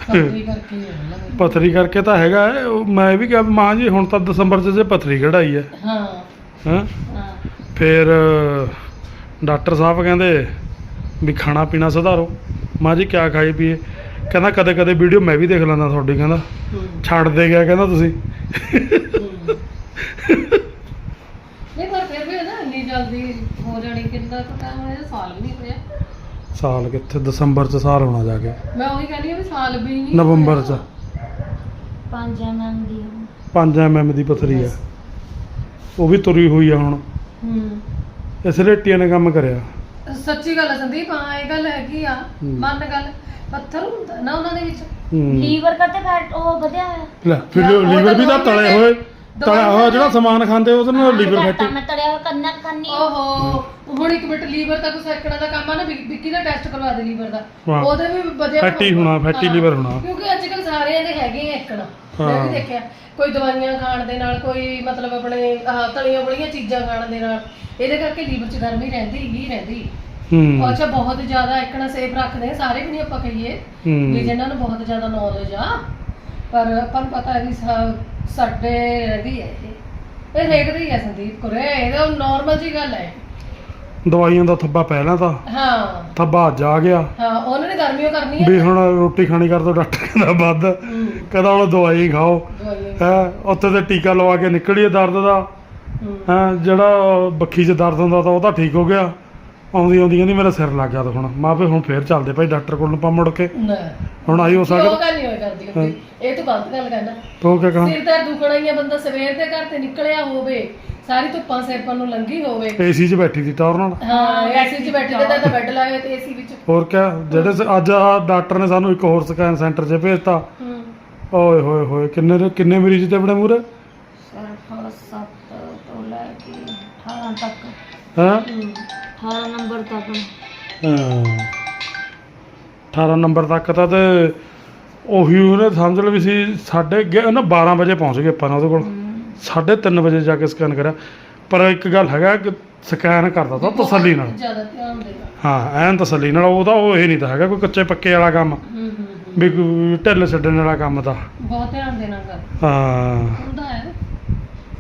ਪੱਥਰੀ ਕਰਕੇ ਹੀ। ਪਥਰੀ ਕਰਕੇ ਤਾਂ ਹੈਗਾ ਹੈ, ਉਹ ਮੈਂ ਵੀ ਕਿਹਾ ਵੀ ਮਾਂ ਜੀ ਹੁਣ ਤਾਂ ਦਸੰਬਰ 'ਚ ਜੇ ਪਥਰੀ ਕਢਾਈ ਹੈ ਹਾਂ। ਹਾਂ? ਹਾਂ। ਫਿਰ ਡਾਕਟਰ ਸਾਹਿਬ ਕਹਿੰਦੇ ਵੀ ਖਾਣਾ ਪੀਣਾ ਸੁਧਾਰੋ। ਮਾਂ ਜੀ ਕਿਆ ਖਾਈ ਪੀਏ? ਕਹਿੰਦਾ ਕਦੇ ਕਦੇ ਵੀਡੀਓ ਮੈਂ ਵੀ ਦੇਖ ਲੈਂਦਾ ਤੁਹਾਡੀ ਕਹਿੰਦਾ ਛੱਡ ਦੇ ਗਿਆ ਕਹਿੰਦਾ ਤੁਸੀਂ। ਨਹੀਂ ਪਰ ਫਿਰ ਵੀ ਨਾ ਇੰਨੀ ਜਲਦੀ ਹੋ ਜਾਣੀ ਕਿੰਨਾ ਕੁ ਟਾਈਮ ਹੋਇਆ ਸਾਲ ਵੀ ਨਹੀਂ ਹੋਇਆ। ਸਾਲ ਕਿੱਥੇ ਦਸੰਬਰ 'ਚ ਸਾਲ ਹੋਣਾ ਜਾ ਕੇ। ਮੈਂ ਉਹੀ ਕਹਿੰਦੀ ਆ ਵੀ ਸਾਲ ਵੀ ਨਹੀਂ ਨਵੰਬਰ 'ਚ। 5 ਐਮਐਮ ਦੀ 5 ਐਮਐਮ ਦੀ ਪਥਰੀ ਆ। ਉਹ ਵੀ ਤੁਰੀ ਹੋਈ ਆ ਹੁਣ। ਹੂੰ। ਇਸ ਰੇਟੀਆਂ ਨੇ ਕੰਮ ਕਰਿਆ। ਸੱਚੀ ਗੱਲ ਹੈ ਸੰਦੀਪ ਹਾਂ ਇਹ ਗੱਲ ਹੈਗੀ ਆ। ਮੰਨ ਗੱਲ। ਪੱਥਰ ਹੁੰਦਾ ਨਾ ਉਹਨਾਂ ਦੇ ਵਿੱਚ ਹੂੰ। ਲੀਵਰ ਕਰਤੇ ਫੈਟ ਉਹ ਵਧਿਆ ਹੋਇਆ ਲੈ ਫਿਰ ਉਹ ਤਾਂ ਲੀਵਰ ਵੀ ਤਾਂ ਦਵਾਈ ਤਲੇ ਲੈ- ਹੋਏ ਦਵਾਈ ਤਲਿਆ ਹੋਇਆ ਲੈ- ਜਿਹੜਾ ਸਮਾਨ ਖਾਂਦੇ ਉਹਦੇ ਨਾਲ ਲੀਵਰ ਮੈਂ ਫੈਟੀ ਮੈਂ ਤੜਿਆ ਹੋਇਆ ਕੰਨਾ ਕੰਨੀ ਓਹੋ ਹੁਣ ਇੱਕ ਮਿੰਟ ਲੀਵਰ ਦਾ ਕੁਛ ਐਕੜਾ ਦਾ ਕੰਮ ਆ ਨਾ ਵਿੱਕ- ਵਿੱਕੀ ਦਾ ਟੈਸਟ ਕਰਵਾ ਦੇ ਲੀਵਰ ਦਾ ਹਾਂ। ਉਹਦੇ ਵੀ ਵਧੀਆ ਫੈਟੀ ਹੋਣਾ, ਫੈਟੀ ਹਾਂ। ਲੀਵਰ ਹੋਣਾ। ਕਿਉਂਕਿ ਅੱਜ ਕੱਲ ਸਾਰਿਆਂ ਦੇ ਹੈਗੇ ਆ ਐਕੜਾ ਮੈਂ ਹਾਂ। ਵੀ ਦੇਖਿਆ ਕੋਈ ਦਵਾਈਆਂ ਖਾਣ ਦੇ ਨਾਲ ਕੋਈ ਮਤਲਬ ਆਪਣੇ ਆਹ ਤਲੀਆਂ ਬੜੀਆਂ ਚੀਜ਼ਾਂ ਖਾਣ ਦੇ ਨਾਲ ਇਹਦੇ ਕਰਕੇ ਲੀਵਰ 'ਚ ਗਰਮੀ ਰਹਿੰਦੀ ਹੀ ਰਹਿੰਦੀ ਹੂੰ। ਅੱਛਾ ਬਹੁਤ ਜ਼ਿਆਦਾ ਐਕੜਾ ਸੇਫ ਰੱਖਦੇ ਆ ਸਾਰੇ ਵੀ ਨਹੀਂ ਆਪਾਂ ਕਹੀਏ ਵੀ ਹੂੰ ਜਿਨ੍ਹਾਂ ਨੂੰ ਬਹੁਤ ਜ਼ਿਆਦਾ ਨੌਲੇਜ ਆ। ਪਰ ਆਪਾਂ ਨੂੰ ਪਤਾ ਵੀ ਸਾ- ਸਾਡੇ ਰਹਿੰਦੀ ਹੈ ਇਹ ਇਹ ਰੇਗਦੀ ਹੈ ਸੰਦੀਪ ਕੁਰੇ ਇਹਦਾ ਨਾਰਮਲ ਜੀ ਗੱਲ ਹੈ। ਦਵਾਈਆਂ ਦਾ ਥੱਬਾ ਪਹਿਲਾਂ ਤਾਂ ਹਾਂ। ਥੱਬਾ ਅੱਜ ਆ ਗਿਆ। ਹਾਂ ਉਹਨਾਂ ਨੇ ਗਰਮੀਓ ਕਰਨੀ ਹੈ। ਵੀ ਹੁਣ ਰੋਟੀ ਖਾਣੀ ਕਰ ਦੋ ਡਾਕਟਰ ਕਹਿੰਦਾ ਵੱਧ। ਹੂੰ, ਕਹਿੰਦਾ ਹੁਣ ਦਵਾਈ ਖਾਓ। ਦਵਾਈਆਂ ਹੈ ਉੱਥੇ ਤੇ ਟੀਕਾ ਲਵਾ ਕੇ ਨਿਕਲੀਏ ਦਰਦ ਦਾ। ਹੂੰ। ਹੈ ਜਿਹੜਾ ਬੱਖੀ 'ਚ ਦਰਦ ਹੁੰਦਾ ਤਾਂ ਉਹ ਤਾਂ ਠੀਕ ਹੋ ਗਿਆ। ਆਉਂਦੀ ਆਉਂਦੀ ਕਹਿੰਦੀ ਮੇਰਾ ਸਿਰ ਲੱਗ ਗਿਆ ਹੁਣ। ਮਾਂ ਵੀ ਹੁਣ ਫੇਰ ਚੱਲਦੇ ਭਾਈ ਡਾਕਟਰ ਕੋਲ ਨੂੰ ਪਾ ਮੁੜ ਕੇ। ਨਾ। ਹੁਣ ਆਈ ਹੋ ਉਹ ਸਕਦਾ ਗੱਲ ਨਹੀਂ ਹੋਈ ਕਰਦੀ ਹੁੰਦੀ ਇਹ ਤੂੰ ਗਲਤ ਗੱਲ ਕਰਨਾ ਤੋ ਕਿਆ ਕਹਾਂ? ਸਿਰ ਤੇ ਦੁਖਣਾ ਹੀ ਆ ਬੰਦਾ ਸਵੇਰ ਦੇ ਘਰ ਤੇ ਨਿਕਲਿਆ ਹੋਵੇ ਸਾਰੀ ਧੁੱਪਾਂ ਸਿਰ ਪਰ ਨੂੰ ਲੰਗੀ ਹੋਵੇ। ਏਸੀ 'ਚ ਬੈਠੀ ਸੀ ਟੌਰ ਨਾਲ। ਹਾਂ ਐਸੀ ਚ ਬੈਠੇ ਤੇ ਤਾਂ ਬੈੱਡ ਹੋਏ ਤੇ ਏਸੀ ਵਿੱਚ। ਹੋਰ ਕਿਆ ਜਿਹੜੇ ਸ- ਅੱਜ ਆ ਡਾਕਟਰ ਨੇ ਸਾਨੂੰ ਇੱਕ ਹੋਰ ਸਕੈਨ ਸੈਂਟਰ 'ਚ ਭੇਜਤਾ। ਹੂੰ। ਓਏ ਹੋਏ ਹੋਏ ਕਿੰਨੇ ਦੇ- ਕਿੰਨੇ ਮਰੀਜ਼ ਤੇ ਬੜੇ ਮੂਰੇ 7 ਤੋਂ ਲੈ ਕੇ 18 ਤੱਕ। ਹੈ? 18 ਨੰਬਰ ਤੱਕ। 18 ਨੰਬਰ ਤੱਕ ਤਾਂ ਤੇ ਉਹੀ ਉਹਨੇ ਸਮਝ ਲਓ ਵੀ ਸੀ ਸਾਡੇ ਗਿਆ ਨਾ 12 ਵਜੇ ਪਹੁੰਚ ਗਏ ਆਪਾਂ ਨਾ ਉਹਦੇ ਕੋਲ। 3:30 ਵਜੇ ਜਾ ਕੇ ਸਕੈਨ ਕਰਿਆ। ਪਰ ਇੱਕ ਗੱਲ ਹੈਗਾ ਕਿ ਸਕੈਨ ਕਰਦਾ ਤਾਂ ਤਸੱਲੀ ਨਾਲ। ਜ਼ਿਆਦਾ ਧਿਆਨ ਦੇਣਾ ਹਾਂ ਐਨ ਤਸੱਲੀ ਨਾਲ ਉਹਦਾ ਉਹ ਇਹ ਨਹੀਂ ਤਾਂ ਹੈਗਾ ਕੋਈ ਕੱਚੇ ਪੱਕੇ ਵਾਲਾ ਕੰਮ। ਹੂੰ ਹੂੰ ਹੂੰ। ਵੀ ਢਿੱਲ ਛੱਡਣ ਵਾਲਾ ਕੰਮ ਤਾਂ। ਬਹੁਤ ਧਿਆਨ ਦੇਣਾ ਕਰ। ਹਾਂ। ਹੁੰਦਾ ਹੈ।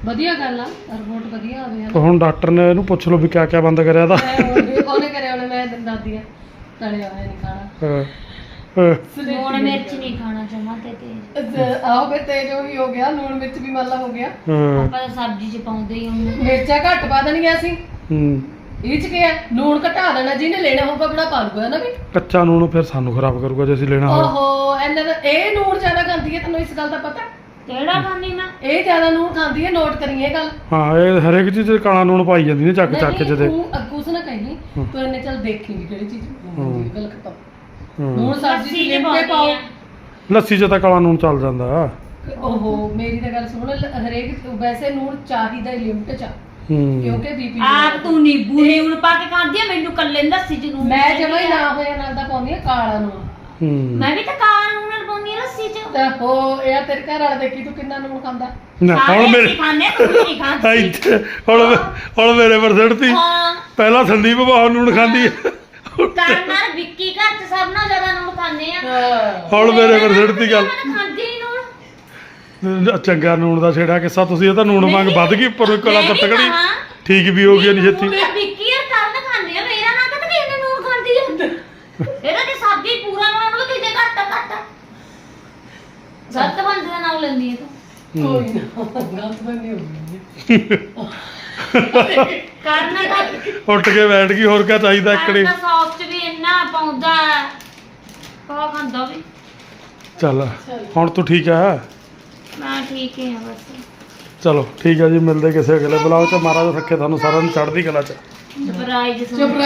ਵਧੀਆ ਗੱਲ ਆ ਰਿਪੋਰਟ ਵਧੀਆ ਆਵੇ ਤੇ ਹੁਣ ਡਾਕਟਰ ਨੇ ਇਹਨੂੰ ਪੁੱਛ ਲਓ ਵੀ ਕਿਆ ਕਿਆ ਬੰਦ ਕਰਿਆ ਤਾਂ ਮੈਂ ਉਹਨੇ ਕਰਿਆ ਉਹਨੇ ਮੈਂ ਦਾਦੀ ਆ ਤਲਿਆ ਹੋਇਆ ਨਹੀਂ ਖਾਣਾ। ਹਾਂ, ਹਾਂ, ਲੂਣ ਮਿਰਚ ਨਹੀਂ ਖਾਣਾ ਚਾਹੁੰਦਾ ਤੇ ਤੇ ਅਹ ਆਹੋ ਫਿਰ ਤੇਜ ਉਹੀ ਹੋ ਗਿਆ ਲੂਣ ਵਿੱਚ ਵੀ ਮਾਲਾ ਹੋ ਗਿਆ। ਹਾਂ। ਆਪਾਂ ਤਾਂ ਸਬਜ਼ੀ ਚ ਪਾਉਂਦੇ ਹੀ ਉਹਨੂੰ ਮਿਰਚਾਂ ਘੱਟ ਪਾ ਦੇਣੀਆਂ ਸੀ। ਹੂੰ। ਇਹ ਚ ਕੀ ਹੈ ਲੂਣ ਘਟਾ ਦੇਣਾ ਜਿਹਨੇ ਲੈਣਾ ਹੋਊਗਾ ਬੜਾ ਪਾ ਲੂਗਾ ਨਾ ਵੀ? ਕੱਚਾ ਨੂਣ ਫਿਰ ਸਾਨੂੰ ਖਰਾਬ ਕਰੂਗਾ ਜੇ ਅਸੀਂ ਲੈਣਾ ਹੋਵੇ ਓਹੋ ਇਹਨਾਂ ਦਾ ਇਹ ਲੂਣ ਜ਼ਿਆਦਾ ਖਾਂਦੀ ਹੈ ਤੈਨੂੰ ਇਸ ਗੱਲ ਦਾ ਪਤਾ? ਕਿਹੜਾ ਖਾਂਦੀ ਮੈਂ? ਇਹ ਜ਼ਿਆਦਾ ਲੂਣ ਖਾਂਦੀ ਹੈ ਨੋਟ ਕਰੀਏ ਇਹ ਗੱਲ। ਹਾਂ ਇਹ ਹਰੇਕ ਚੀਜ਼ 'ਚ ਕਾਲਾ ਨੂਣ ਪਾਈ ਜਾਂਦੀ ਨੇ ਚੱਕ ਚੱਕ ਨਹੀਂ, ਜਦੇ ਤੂੰ ਅੱਗੂ ਨਾ ਕਹੀਂ ਹੂੰ। ਤੂੰ ਇਹਨੇ ਚੱਲ ਦੇਖੀ ਵੀ ਕਿਹੜੀ ਚੀਜ਼ ਹੂੰ। ਹੁੰਦੀ ਹੈ। ਗੱਲ ਖਤਮ ਹੂੰ। ਲੂਣ ਸਬਜ਼ੀ ਲੱਸੀ ਚ ਚ ਲਿੰਬੇ ਪਾਉਂਦੀ ਪਾਓ। ਆ ਲੱਸੀ 'ਚ ਤਾਂ ਕਾਲਾ ਨੂਣ ਚੱਲ ਜਾਂਦਾ। ਓਹੋ ਮੇਰੀ ਤਾਂ ਗੱਲ ਸੁਣ ਲ- ਹਰੇਕ ਵੈਸੇ ਲੂਣ ਚਾਹੀਦਾ ਹੀ ਲਿਮਟ ਚ ਆ, ਹੂੰ। ਕਿਉਂਕਿ ਬੀਪੀ ਆਪ ਤੂੰ ਨੀਬੂ ਨੀਬੂ ਪਾ ਕੇ ਖਾਂਦੀ ਆ ਮੈਨੂੰ ਕੱਲੇ ਨੂੰ ਲੱਸੀ ਚ ਨੂਣ ਮੈਂ ਜਮਾ ਹੀ ਨਾ ਹੋਇਆ ਨਾਲ ਦਾ ਪਾਉਂਦੀ ਆ ਕਾਲਾ ਨੂਣ ਹੂੰ। ਮੈਂ ਵੀ ਤਾਂ ਕਾਲਾ ਨੂਣ ਨਾਲ ਪਾਉਂਦੀ ਆ ਲੱਸੀ ਚ। ਤੇ ਹੋ ਇਹ ਤੇਰੇ ਘਰ ਵਾਲਾ ਦੇਖੀ ਤੂੰ ਕਿੰਨਾ ਨੂਣ ਖਾਂਦਾ? ਨਾ ਸਾਰੇ ਹੁਣ ਅਸੀਂ ਮੇਰੇ ਖਾਂਦੇ ਆ, ਤੂੰ ਨਹੀਂ ਖਾਂਦੀ। ਇੱਥੇ ਹੁਣ ਮੇ- ਹੁਣ ਮੇਰੇ ਪਰ ਸਿੱਟਤੀ ਹਾਂ। ਪਹਿਲਾਂ ਸੰਦੀਪ ਬਹੁਤ ਨੂਣ ਖਾਂਦੀ। ਹੈ ਕਰਨ ਨਾਲ ਵਿੱਕੀ ਘਰ ਚ ਸਭ ਨਾਲੋਂ ਜ਼ਿਆਦਾ ਨੂਣ ਖਾਂਦੇ ਆ। ਹਾਂ। ਹੁਣ ਮੇਰੇ ਪਰ ਸਿੱਟਤੀ ਗੱਲ। ਮੈਂ ਤਾਂ ਖਾਂਦੀ ਹੀ ਨੂਣ। ਚੰਗਾ ਨੂਣ ਦਾ ਛੇੜਾ ਕਿੱਸਾ ਤੁਸੀਂ ਇਹ ਤਾਂ ਨੂਣ ਮੰਗ ਵੱਧ ਗਈ ਉੱਪਰ ਕੋਲਾ ਕਹਾਂ, ਠੀਕ ਵੀ ਹੋ ਗਈ ਨਹੀਂ ਛੇਤੀ। ਵਿੱਕੀ ਯਾਰ ਕਰਨ ਖਾਂਦੇ ਆ ਮੇਰਾ ਨਾ ਤਾਂ ਕਿਹਨੇ ਨੂਣ ਖਾਂਦੀ ਆ ਇਹਦਾ ਤੇ ਸਬਜ਼ੀ ਪੂਰਾ ਨੂਣ ਮਤਲਬ ਕਿਤੇ ਘੱਟ ਆ, ਘੱਟ ਆ। ਗਲਤ ਬੰਦੇ ਦਾ ਨਾਮ ਲੈਂਦੀ ਹੈ ਤੂੰ। ਕੋਈ ਨਾ ਗਲਤ ਬੰਦੀ ਹੋ ਗਈ ਕਰਨ ਦਾ ਉੱਠ ਕੇ ਬੈਠ ਗਈ ਹੋਰ ਕਿਆ ਚਾਹੀਦਾ ਇਕੜੇ ਕਰਨ ਦਾ ਸੌਸ ਚ ਵੀ ਇੰਨਾ ਪਾਉਂਦਾ ਕਾ ਖਾਂਦਾ ਵੀ। ਚੱਲ ਹੁਣ ਤੂੰ ਠੀਕ ਆ? ਮੈਂ ਠੀਕ ਹੀ ਬਸ। ਚਲੋ ਠੀਕ ਆ ਜੀ ਮਿਲਦੇ ਕਿਸੇ ਅਗਲੇ ਬਲਾਗ ਚ। ਮਹਾਰਾਜ ਰੱਖੇ ਤੁਹਾਨੂੰ ਸਾਰਿਆਂ ਨੂੰ ਚੜ੍ਹਦੀ ਕਲਾ ਚ। ਸਰਪ੍ਰਾਈਜ਼ ਚੁੱਪ